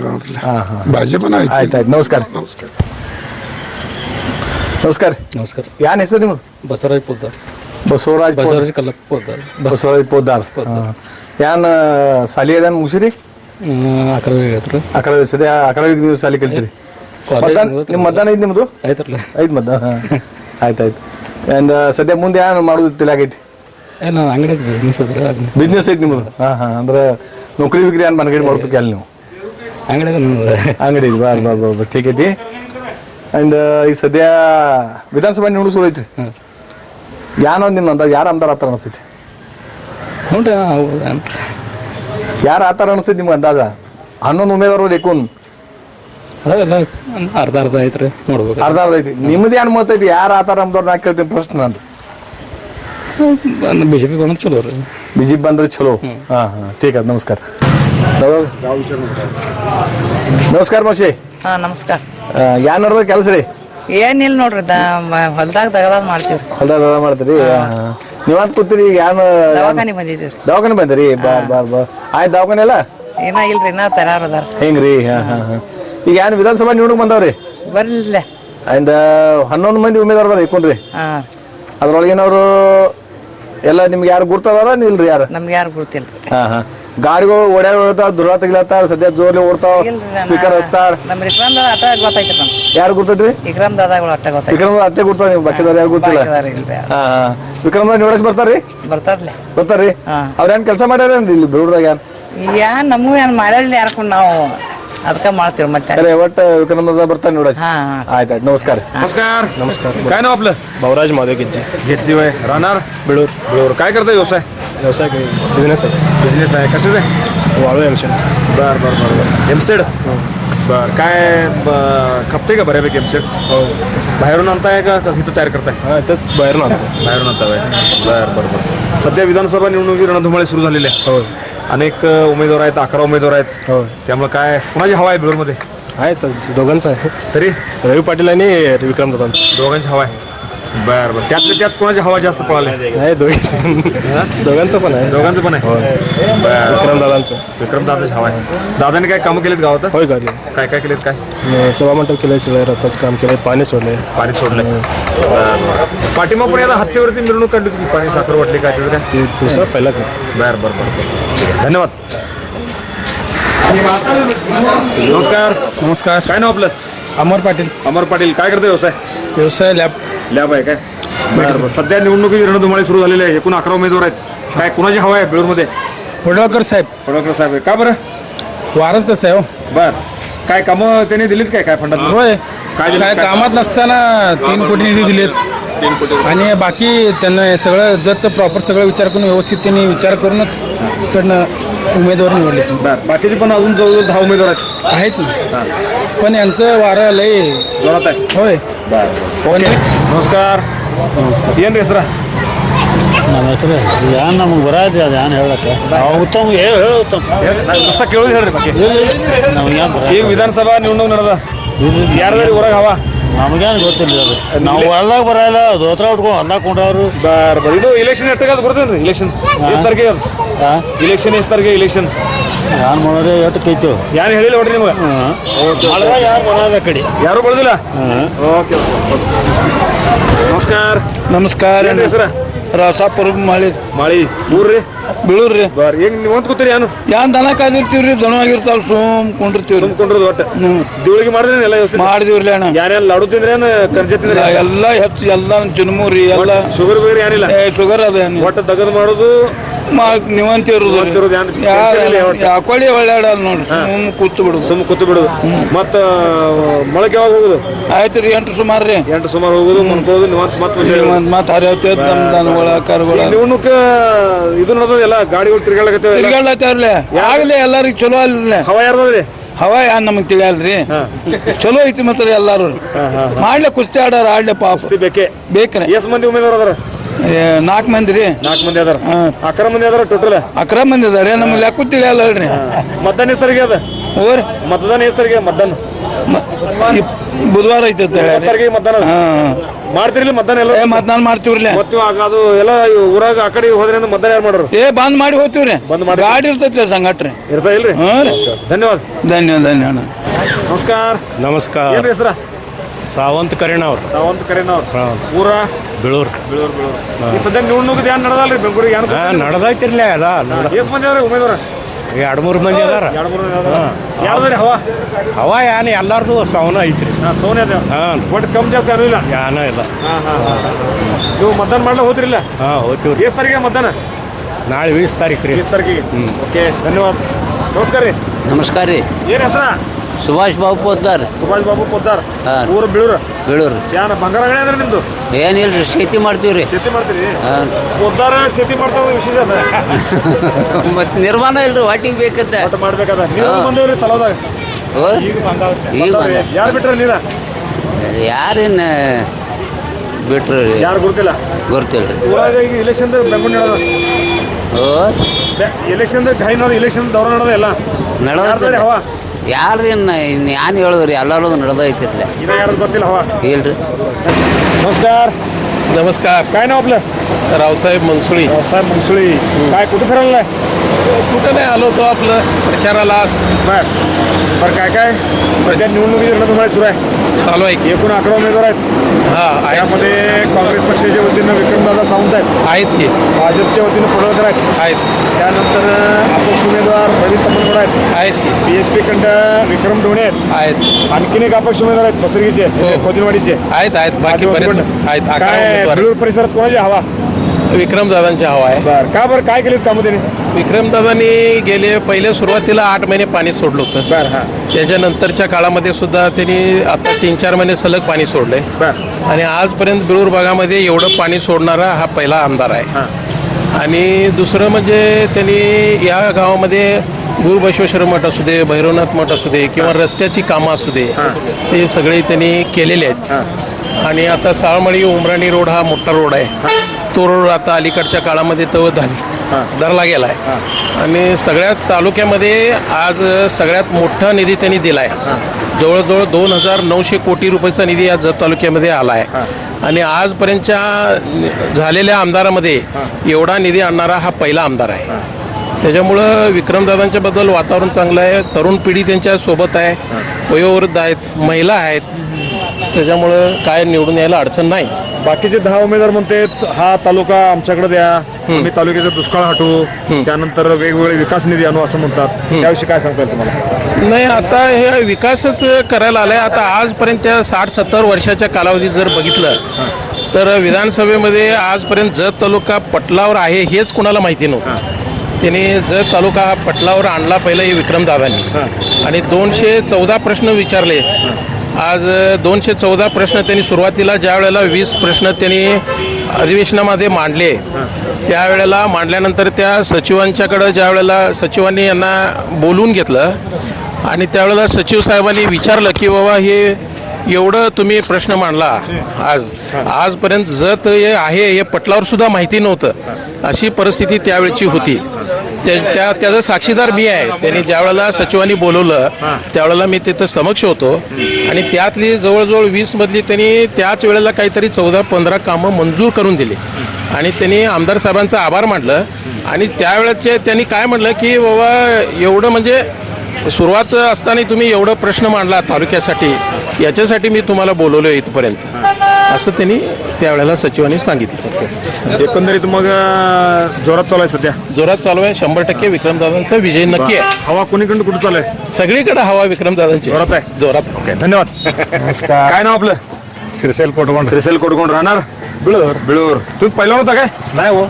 ಭಾಜಪನ ಆಯ್ತು ಆಯ್ತು. ನಮಸ್ಕಾರ. ನಮಸ್ಕಾರ. ನಮಸ್ಕಾರ. ನಮಸ್ಕಾರ. ಯಾನ್ ಹೆಸರು ನಿಮ್ದು? ಬಸವರಾಜ್ ಪೋದ್ದಾರ್. ಬಸವರಾಜ್ ಬಸವರಾಜ್ ಕಲ್ಲಪ್ಪ ಪೋದ್ದಾರ್. ಬಸವರಾಜ್ ಪೋದ್ದಾರ್. ಯಾನ್ ಸಾಲಿ ಅದ ಮುಗಿಸಿರಿ? ಅಕ್ರವಿಗೆ ಆಗೈತ್ರಿ. ಅಕರ ಸದ್ಯ ಅಕರ ನೀವು ಸಾಲಿ ಕಲ್ತೀರಿ. ಮತದಾನ ನಿಮ್ ಮತದಾನ ಐತಿ ನಿಮ್ದು? ಐದು ಐತ್ ಮತದಾನ ಆಯ್ತು ಆಯ್ತು. ಅಂಡ್ ಸದ್ಯ ಮುಂದೆ ಏನು ಮಾಡೋದು ತಿಳಿಯಾಗೈತಿ ಏನು ಅಂಗಡಿ ಬಿಸ್ನೆಸ್ ಐತಿ ನಿಮ್ದು? ಹಾ ಹಾ. ಅಂದ್ರೆ ನೌಕರಿ ಬಿಕ್ರಿ ಯಾನ್ ಮನಗಡಿ ಮಾಡ್ಬೇಕು ಅಲ್ಲಿ ನೀವು? ಅಂಗಡಿ ಅಂಗಡಿ ಬಾರ್ ಬಾರ್ ಬಾರ್. ಠೀಕ್ ಐತಿ. ಅಂಡ್ ಈಗ ಸದ್ಯ ವಿಧಾನಸಭೆ ನಿವಣುಕ್ ಸುರು ಐತ್ರಿ. ಯಾನೋ ನಿಮ್ಮ ಅಂದ ಯಾರು ಅಂದಾರ ಆತರ ಅನಿಸ್ತೈತಿ ನೋಡ್ರಿ ಯಾರು ಆತರ ಅನಿಸ್ತೈತಿ ನಿಮ್ಗೆ ಅಂದಾಜ? ಹನ್ನೊಂದು ಉಮೇದವಾರ ಲೇಕುನ್ ಅದೆಲ್ಲ ಅರ್ಧ ಅರ್ಧ ಐತ್ರಿ. ನೋಡ್ಬೇಕು. ಅರ್ಧ ಅರ್ಧ ಐತಿ. ನಿಮ್ದು ಏನು ಮತ ಐತಿ? ಯಾರು ಆತರ ಅಂದವ್ರು ನಾ ಕೇಳ್ತೀನಿ ಪ್ರಶ್ನೆ ಅಂತ ಪಿ ಬಂದ್ರೆ ಚಲೋ ರೀ. ಬಿ ಜೆ ಪಿ ಬಂದ್ರೆ ಚಲೋ. ಹಾಂ ಹಾಂ. ಠೀಕ್ ಆಯ್ತು ನಮಸ್ಕಾರ. ನಮಸ್ಕಾರ ಮಾಷಿ ಹಾಂ ನಮಸ್ಕಾರ. ಯಾನ್ ನಡ್ದ ಕೆಲಸ ರೀ? ಏನಿಲ್ಲ ನೋಡ್ರಿ ಹೊಲ್ದಾಗ ದಗದಾಗ ಮಾಡ್ತೀವಿ ಹೊಲ್ದಾಗ ತಗದ ಮಾಡ್ತೀರಿ? ನೀವಂತ ಕೂತೀರಿ ಈಗ ಯಾನ್ ದವಾಖಾನಿ ಬಂದಿದ್ದೀವ್ರಿ. ದವಾಖಾನೆ ಬಂದಿರಿ? ಬಾರ್ ಬಾರ್ ಬಾರ್ ಆಯ್ತು ದವಾಖಾನೆ ಎಲ್ಲ? ಏನ ಇಲ್ರಿ ಇನ್ನ ತರಾರ ಅದಾರ. ಹೆಂಗ್ರಿ? ಹಾ ಹಾ ಹಾ. ಈಗ ಯಾನ್ ವಿಧಾನಸಭಾ ನಿವಣುಕ್ ಬಂದವ್ರಿ? ಬರ್ಲಿಲ್ಲ. ಅಂದ ಹನ್ನೊಂದು ಮಂದಿ ಉಮೇದಾರ ಅದಾರ ಇಕ್ಕೊಂಡ್ರಿ. ಹಾ. ಅದ್ರೊಳಗಿನವರು ಎಲ್ಲ ನಿಮ್ಗೆ ಯಾರು ಗುರ್ತದಾರ ಇಲ್ರಿ ಯಾರು? ನಮ್ಗೆ ಯಾರು ಗುರ್ತಿಲ್ಲ ಹಾಂ ಹಾ. ಗಾಡಿಗಳು ಓಡ್ಯಾಡ ಓಡ್ತಾವ ದುರ ತೆಗಿಲತ್ತಾರ ಸದ್ಯ ಜೋರ್ಲಿ ಓಡ್ತಾವ ಸ್ಪೀಕರ್ ಹಚ್ತಾರ ನಮ್ಮ ವಿಕ್ರಮ್ ದಾದ ಅಟ್ಟ ಗೊತ್ತೈತಿ ನಮ್ ಯಾರು ಗೊತ್ತೈತ್ರಿ ವಿಕ್ರಮ್ ದಾದಾಗಳು ಅಟ್ಟ ಗೊತ್ತೈತೆ. ವಿಕ್ರಮ್ ಅತ್ತೆ ಗೊತ್ತಾ ನೀವು ಬಾಕಿದವ್ರು ಯಾರು ಗೊತ್ತಿಲ್ಲ. ಹಾ ವಿಕ್ರಮ್ ದಾದ ನೋಡಕ್ ಬರ್ತಾರ್ರಿ? ಬರ್ತಾರ್ಲಿ. ಗೊತ್ತಾರ್ರಿ ಅವ್ರ ಏನ್ ಕೆಲಸ ಮಾಡ್ಯಾರೇನ್ರಿ ಇಲ್ಲಿ ಬೆಳೂರ್ದಾಗ ಯಾರು? ಯಾನ್ ನಮಗೂ ಏನ್ ಮಾಡಲ್ಲ ಯಾರ್ಕೊಂಡು ನಾವು? ಅದಕ್ಕ ಮಾಡ್ತೀವಿ ಮತ್ತೆ ಅರೆ ಒಟ್ಟು ವಿಕ್ರಮ್ ದಾದ ಬರ್ತಾನೆ ನೋಡಕ್ हा, हा. ಆಯ್ತು ಆಯ್ತು नमस्कार नमस्कार नमस्कार काय नाव आपलं भाऊराज माधव गिज्जी घेतची वय राहणार बेळूर बेळूर काय करता व्यवसाय व्यवसाय बिझनेस आहे बिझनेस आहे कशाच आहे वाळू एमशन बर बर बर बर एमसेड बर काय ब- खपते का बऱ्यापैकी एमसेड हो बाहेरून आणताय का कसं इथं तयार करताय हा इथंच बाहेरून आणतो बाहेरून आणताय बर बर बर सध्या विधानसभा निवडणुकी रणधुमाळी सुरू झालेली आहे हो अनेक उमेदवार आहेत अकरा उमेदवार आहेत. हो. त्यामुळे काय कुणाची हवा आहे बेळूरमध्ये आहे तर दोघांचं आहे. तरी? रवी पाटील आणि विक्रम दादा. दोघांची हवा आहे. बर बर. त्यातल्या त्यात कोणाची हवा जास्त पळाली? आहे दोघांचं. दोघांचं पण आहे. दोघांचं पण आहे? बर. विक्रम दादांचं विक्रम दादाची हवा आहे. दादाने काय कामं केलीत गावात? होय गाडी. काय काय केलेत काय? सभा मंडप केलंय सगळं रस्त्याचं काम केलंय पाणी सोडलंय. पाणी सोडलंय. पाठिंबा पण आता हत्तीवरती मिरवणूक काढली होती की पाणी साखर वाटली काय त्याचं काय? ते दुसरं पहिला बर बर बर बर. ठीक आहे. धन्यवाद. नमस्कार. नमस्कार. काय नाव आपलं? अमर पाटील. अमर पाटील. काय करतो व्यवसाय? व्यवसाय लॅब. लॅब आहे काय? बरं बरं. सध्या निवडणुकीची रणधुमाळी सुरू झालेली आहे. एकूण अकरा उमेदवार आहेत. काय कुणाची हवा आहे बेळूरमध्ये? पडळकर साहेब. फडणकर साहेब आहे. का बरं? वारच तसं आहे हो. बर. काय कामं त्याने दिलीत काय? काय फंडात होय. काय काय कामात नसताना तीन कोटी निधी दिलेत. तीन आणि बाकी त्यांना सगळं जच प्रॉपर सगळं विचार करून व्यवस्थित त्यांनी विचार करूनच इकडनं उमेदवार निवडले. बाकीचे पण अजून जवळजवळ दहा उमेदवार आहेत. ना. पण यांचं वारं आलंय आहे. होय. बर. नमस्कार. येन रेसरा ನಮ್ಮ ಹೆಸರು? ಏನು ನಮ್ಗೆ ಬರಾಯ್ತು ಅದು ಏನು ಹೇಳಕ್ಕೆ? ಉತ್ತಮ ಹೇಳು ಉತ್ತಮ. ಪುಸ್ತಕ ಕೇಳೋದು ಹೇಳ್ರಿ ನಮ್ಗೆ ಏನು ಬರ ಈಗ ವಿಧಾನಸಭಾ ನಿವಣಗ್ ನಡೆದ ಯಾರ್ದಾರಿ ಊರಾಗ ಅವ? ನಮಗೇನು ಗೊತ್ತಿಲ್ಲ ಅದು. ನಾವು ಹೊಲ್ದಾಗ ಬರಲ್ಲ ದೋತ್ರ ಉಟ್ಕೊಂಡು ಹೊಲ್ದಾಗ ಕೊಂಡವ್ರು ಬರ್ ಬರ್. ಇದು ಇಲೆಕ್ಷನ್ ಎಟ್ಟಾಗ ಅದು ಬರ್ತೇನೆ ರೀ ಇಲೆಕ್ಷನ್ ಎಷ್ಟು ತಾರೀಕೆ ಅದು? ಇಲೆಕ್ಷನ್ ಎಷ್ಟು ತಾರೀಕೆ ಇಲೆಕ್ಷನ್ ಯಾರು ಮಾಡೋರಿ ಎಷ್ಟು ಕೈತೇವೆ ಯಾರು ಹೇಳಿಲ್ಲ ಹೊಡ್ರಿ ನಿಮ್ಗೆ? ಯಾರು ಬರೋದ ಕಡೆ? ಯಾರು ಬಳದಿಲ್ಲ? ಓಕೆ ನಮಸ್ಕಾರ. ನಮಸ್ಕಾರ. ಹೆಸರ? ರಾಸಾಪುರ ಮಳಿ. ಮಳಿ. ಊರ್ರಿ? ಬೀಳೂರ್ರಿ. ಬಾರಿ. ಈಗ ನೀವು ಅಂತ ಕೂತೀರಿ ಏನು ಯಾನ್ ದನ ಕಾದಿರ್ತೀವ್ರಿ ದನ ಆಗಿರ್ತಾವ್ ಸುಮ್ ಕೊಂಡಿರ್ತೀವ್ರಿ. ಒಟ್ಟ. ಒಟ್ಟು ದೇವಳಿಗೆ ಮಾಡಿದ್ರೆ ಎಲ್ಲ ವ್ಯವಸ್ಥೆ ಮಾಡಿದಿವ್ರಿ ಅಣ್ಣ. ಯಾರ್ಯಾರು ಲಾಡು ತಿಂದ್ರೇನು ಕರ್ಜೆ ತಿಂದ್ರೆ ಎಲ್ಲ ಹೆಚ್ಚು ಎಲ್ಲ ಚಿನ್ಮೂರಿ ಎಲ್ಲ ಶುಗರ್ ಬೇರೆ ಏನಿಲ್ಲ ಶುಗರ್ ಅದ ಒಟ್ಟು ತೆಗೆದು ಮಾಡೋದು ನೀವಂತ ಇರುದು. ಯಾಕೊಳ್ಳಿ ನೋಡ್ರಿ ಸುಮ್ ಕೂತು ಬಿಡುದು ಕೂತು ಬಿಡುದು ಮತ್ತ ಮೊಳಕೆ ಯಾವಾಗ ಹೋಗುದು? ಆಯ್ತು ರೀ ಎಂಟು ಸುಮಾರು ರೀ. ಎಂಟು ಸುಮಾರು ಹೋಗುದು ಮತ್ತೆ ಹರಿಯತ್ತೆ ದಮ್ ದನಗಳ ಕರುಗಳ. ಈ ನಿವಣುಕ ಇದು ಗಾಡಿಗಳು ತಿರ್ಗಾಡಕತ್ತೇವೆ ಆಗಲೇ ಎಲ್ಲರಿಗೂ ಚಲೋ ಅಲ್ಲೇ ಹವಾ ಯಾನ್ ನಮಗ್ ತಿಳಿಯಲ್ರಿ. ಚಲೋ ಐತಿ ಮಾತ್ರ ಎಲ್ಲಾರು. ಮಾಡ್ಲೆ ಕುಸ್ತಿ ಆಡಾರ ಆಡ್ಲೆ ಪಾಪ. ಬೇಕೇ ಬೇಕೆ? ಬೇಕ್ರಿ. ಎಸ್ ಮಂದಿ ಉಮೇದ್ವಾರ ಅದಾರ? ನಾಲ್ಕು ಮಂದಿ ರೀ. ನಾಲ್ಕು ಮಂದಿ ಅದಾರ. ಅಕ್ರ ಅಕರ ಮಂದಿ ಅದಾರ ಟೋಟಲ್? ಅಕ್ರಮ ಮಂದಿ ಅದಾರೆ. ನಮ್ಗೆ ಲೆಕ್ಕ ತಿಳಿಯಲ್ಲ ಹೇಳ್ರಿ. ಮತದಾನ ಹೆಸರಿಗೆ ಅದ? ಹೋರಿ ಮತದಾನ ಹೆಸರಿಗೆ ಮತದಾನ. ಬುಧವಾರ ಐತೆ ಮತದಾನ ಮಾಡ್ತಿರ್ಲಿ ಮತದಾನ ಎಲ್ಲ? ಏ ಮತ್ನಾನ್ ಮಾಡ್ತೀವ್ರಲ್ಲ ಮತ್ ನೀವು ಆಗ ಅದು ಎಲ್ಲ ಊರಾಗ ಆ ಕಡೆ ಹೋದ್ರೆ ಅಂದ್ರೆ ಮತದಾನ ಯಾರು ಮಾಡೋರು? ಏ ಬಂದ್ ಮಾಡಿ ಹೋಗ್ತೀವ್ರಿ ಬಂದ್ ಮಾಡಿ- ಗಾಡಿ ಇರ್ತೈತಿ ಸಂಘಟ್ರಿ ಇರ್ತಾ ಇಲ್ರಿ? ಧನ್ಯವಾದ. ಧನ್ಯವಾದ ಧನ್ಯವಾದ. ಧನ್ಯ ಧನ್ಯ ನಮಸ್ಕಾರ. ನಮಸ್ಕಾರ. ಏನ್ ಹೆಸರ? ಸಾವಂತ್ ಕರೆಣವ್ರು ಸಾವಂತ ಕರೆನವ್ರ ಊರ? ಬೀಳೂರು. ಬೀಳೂರ್ ಬೀಳೂರ್. ಈ ಸದ್ಯ ನಿವಣುಕ್ ಧ್ಯಾನ ನಡೆದಲ್ರಿ ಬೆಂಗಳೂರಿಗೆ. ಏನು ನಡ್ದೈತಿರ್ಲಿ ಅದ. ಎಷ್ಟು ಮಂದಿ ಅದಾರ ಉಮೇದವಾರ? ಎರಡು ಮೂರು ಮಂದಿ ಅದಾರ. ಎರಡು ಮೂರು ಮಂದಿ ಅದಾರ. ಯಾವ್ದಾರಿ ಹವಾ? ಅವ ಯಾನ್ ಎಲ್ಲಾರ್ದು ಸವನ ಐತ್ರಿ. ಹಾ ಸೋನೆ ಅದ ಹಾಂ. ಒಟ್ಟು ಕಮ್ ಜಾಸ್ತಿ ಯಾರು ಇಲ್ಲ? ಯಾನ ಇಲ್ಲ. ಹಾ ಹಾ ಹಾ. ನೀವು ಮತದಾನ ಮಾಡ್ಲಾ ಹೋದ್ರಿಲ್ಲ ಹಾ ಹೋಗ್ತೀವ್ರಿ. ಎಸ್ ತಾರೀಕಿಗೆ ಮತದಾನ ನಾಳೆ ವೀಸ್ ತಾರೀಕು ರೀ. ಎಸ್ ತಾರೀಕಿಗೆ? ಓಕೆ ಧನ್ಯವಾದ. ನಮಸ್ಕಾರ ರೀ. ನಮಸ್ಕಾರ ರೀ. ಏನ್ ಹೆಸರ? ಸುಭಾಷ್ ಬಾಬು ಪೋದ್ದಾರ್. ಸುಭಾಷ್ ಬಾಬು ಪೋದ್ದಾರ್. ಹಾಂ. ಊರು ಬೀಳೂರು? ಬೀಳೂರು. ಯಾನ ಬಂಗಾರ ಅಂಗಡಿ ಅಂದ್ರೆ ನಿಮ್ದು? ಏನಿಲ್ರಿ ಶೇತಿ ಮಾಡ್ತೀವ್ರಿ ಶೇತಿ ಮಾಡ್ತೀರಿ? ಪೋದ್ದಾರ ಶೇತಿ ಮಾಡ್ತಾ ವಿಶೇಷ ಅದ? ಮತ್ತೆ ನಿರ್ಮಾಣ ಇಲ್ರಿ ವಾಟಿಗೆ ಬೇಕಂತ. ಒಟ್ಟು ಮಾಡ್ಬೇಕಾದ? ನೀವು ಬಂದೇವ್ರಿ ತಲೋದಾಗ. ಈಗ. ಯಾರು ಬಿಟ್ರ ನೀರ? ಯಾರೇನ್ ಬಿಟ್ರು ಯಾರು ಗುರುತಿಲ್ಲ? ಗೊತ್ತಿಲ್ರಿ ಊರಾಗ ಈಗ ಇಲೆಕ್ಷನ್ ಬೆಂಗಳೂರು ನಡೆದ ಓ ಎಲೆಕ್ಷನ್ ನಡೆದ ಇಲೆಕ್ಷನ್ ದೌರ ನಡೆದ ಎಲ್ಲ. ಯಾರ್ದಾರಿ ನಡೆದ ಹವಾ? ಯಾರ್ದೇನು ಇನ್ನು ಏನು ಹೇಳಿದ್ರಿ ಎಲ್ಲರೂ ನಡೆದೈತಿರ್ಲಿ ಇನ್ನ ಯಾರ್ದು ಗೊತ್ತಿಲ್ಲ हवा ಇಲ್ರಿ नमस्कार नमस्कार काय नाव आपलं रावसाहेब मनसुळी साहेब मुंगसुळी काय कुठे फिरायला कुठं नाही आलो तो आपलं प्रचाराला आज बर बरं काय काय? सध्या निवडणुकीची रणधुमाळी सुरू आहे. चालू आहे. की एकूण अकरा उमेदवार आहेत. हा यामध्ये काँग्रेस पक्षाच्या वतीनं विक्रमदादा सावंत आहेत. आहेत की? भाजपच्या वतीनं पडळकर आहेत. आहेत. त्यानंतर अपक्ष उमेदवार प्रवीण तपनगड आहेत. आहेत की? बी एस पी कंड विक्रम ढोणे आहेत. आहेत. आणखीन एक अपक्ष उमेदवार आहेत पसरगीचे खोदिनवाडीचे आहेत आहेत. बाकी बरेच आहेत. काय परिसरात कोणाची हवा? विक्रमदादांची हवा आहे. बर का बरं? काय केलेत कामं त्याने विक्रमदादांनी गेले पहिले सुरुवातीला आठ महिने पाणी सोडलं होतं. बर हा. त्याच्यानंतरच्या काळामध्ये सुद्धा त्यांनी आता तीन चार महिने सलग पाणी सोडलंय. बर. आणि आजपर्यंत बिळूर भागामध्ये एवढं पाणी सोडणारा हा पहिला आमदार आहे. आणि दुसरं म्हणजे त्यांनी या गावामध्ये गुरु बसवेश्वर मठ असू दे भैरवनाथ मठ असू दे किंवा रस्त्याची कामं असू दे ते सगळे त्यांनी केलेले आहेत. आणि आता साळमळी उमराणी रोड हा मोठा रोड आहे. तो रोड आता अलीकडच्या काळामध्ये तो धन धरला गेला आहे आणि सगळ्यात तालुक्यामध्ये आज सगळ्यात मोठा निधी त्यांनी दिला आहे जवळजवळ दोन हजार नऊशे कोटी रुपयाचा निधी या जत तालुक्यामध्ये आला आहे आणि आजपर्यंतच्या झालेल्या आमदारामध्ये एवढा निधी आणणारा हा पहिला आमदार आहे. त्याच्यामुळं विक्रमदादांच्या बद्दल वातावरण चांगलं आहे. तरुण पिढी त्यांच्यासोबत आहे. वयोवृद्ध आहेत महिला आहेत. त्याच्यामुळं काय निवडून यायला अडचण नाही. बाकीचे दहा उमेदवार म्हणतात हा तालुका आमच्याकडे द्या आम्ही तालुक्याचा दुष्काळ हटवू त्यानंतर वेगवेगळे विकास निधी आणू असं म्हणतात. त्याविषयी काय सांगता येईल तुम्हाला? नाही आता हे विकासच करायला आलाय. आता आजपर्यंतच्या साठ सत्तर वर्षाच्या कालावधीत जर बघितलं तर विधानसभेमध्ये आजपर्यंत जत तालुका पटलावर आहे हेच कुणाला माहिती नव्हतं. त्यांनी जत तालुका हा पटलावर आणला पहिला हे विक्रमदादांनी. आणि दोनशे चौदा प्रश्न विचारले. आज दोनशे चौदा प्रश्न त्यांनी सुरुवातीला ज्या वेळेला वीस प्रश्न त्यांनी अधिवेशनामध्ये मांडले त्यावेळेला मांडल्यानंतर त्या सचिवांच्याकडं ज्या वेळेला सचिवांनी यांना बोलून घेतलं आणि त्यावेळेला सचिव साहेबांनी विचारलं की बाबा हे एवढं तुम्ही प्रश्न मांडला आज. आजपर्यंत जत हे आहे हे पटलावर सुद्धा माहिती नव्हतं. अशी परिस्थिती त्यावेळची होती. त्या त्या- त्याचा साक्षीदार मी आहे. त्यांनी ज्या वेळेला सचिवांनी बोलवलं त्यावेळेला मी तिथं समक्ष होतो. आणि त्यातली जवळजवळ वीस मधली त्यांनी त्याच वेळेला काहीतरी चौदा पंधरा कामं मंजूर करून दिली. आणि त्यांनी आमदार साहेबांचा आभार मानलं. आणि त्यावेळेचे त्यांनी काय म्हणलं की बाबा एवढं म्हणजे सुरुवात असताना तुम्ही एवढं प्रश्न मांडला तालुक्यासाठी याच्यासाठी मी तुम्हाला बोलवलो इथपर्यंत. असं त्यांनी त्यावेळेला सचिवांनी सांगितलं. एकंदरीत मग जोरात चालू आहे सध्या? जोरात चालू आहे शंभर टक्के विक्रमदादांचा विजय नक्की आहे. हवा कोणीकडून कुठं चालू आहे? सगळीकडे हवा विक्रमदादांची जोरात आहे? जोरात. ओके धन्यवाद. नमस्कार. काय नाव आपलं? श्रीशैल पोटवण श्रीसेल कोटकोण राहणार? बिळूर. बिळूर. तुम्ही पहिला होता काय? नाही हो.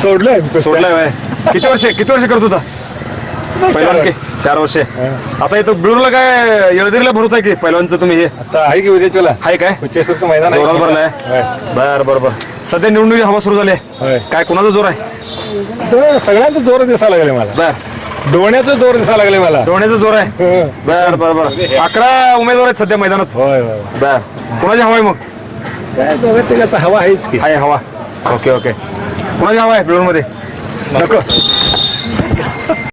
सोडलंय. सोडलाय किती वर्ष किती वर्ष करत होता? पहिलवान की? चार वर्ष. आता इथं बिळूरला काय येळदिरीला भरत आहे की पहिलवानचं तुम्ही हे? आता आहे की उद्याच्याला आहे काय? उच्चेश्वरचं मैदान आहे. जोरात भरलाय होय. बर बर बर. सध्या निवडणुकी हवा सुरू झाली आहे. होय. काय कोणाचा जोर आहे? तर सगळ्यांचं जोर दिसायला लागले मला. बर. डोण्याचं जोर दिसायला लागले मला. डोण्याचा जोर आहे. बर बर बर. अकरा उमेदवार आहेत सध्या मैदानात. होय होय बर. कोणाची हवा आहे मग? काय दोघं तिघाचा हवा आहेच की. आहे हवा. Okay okay. कोणाची हवा आहे बिळूरमध्ये नको.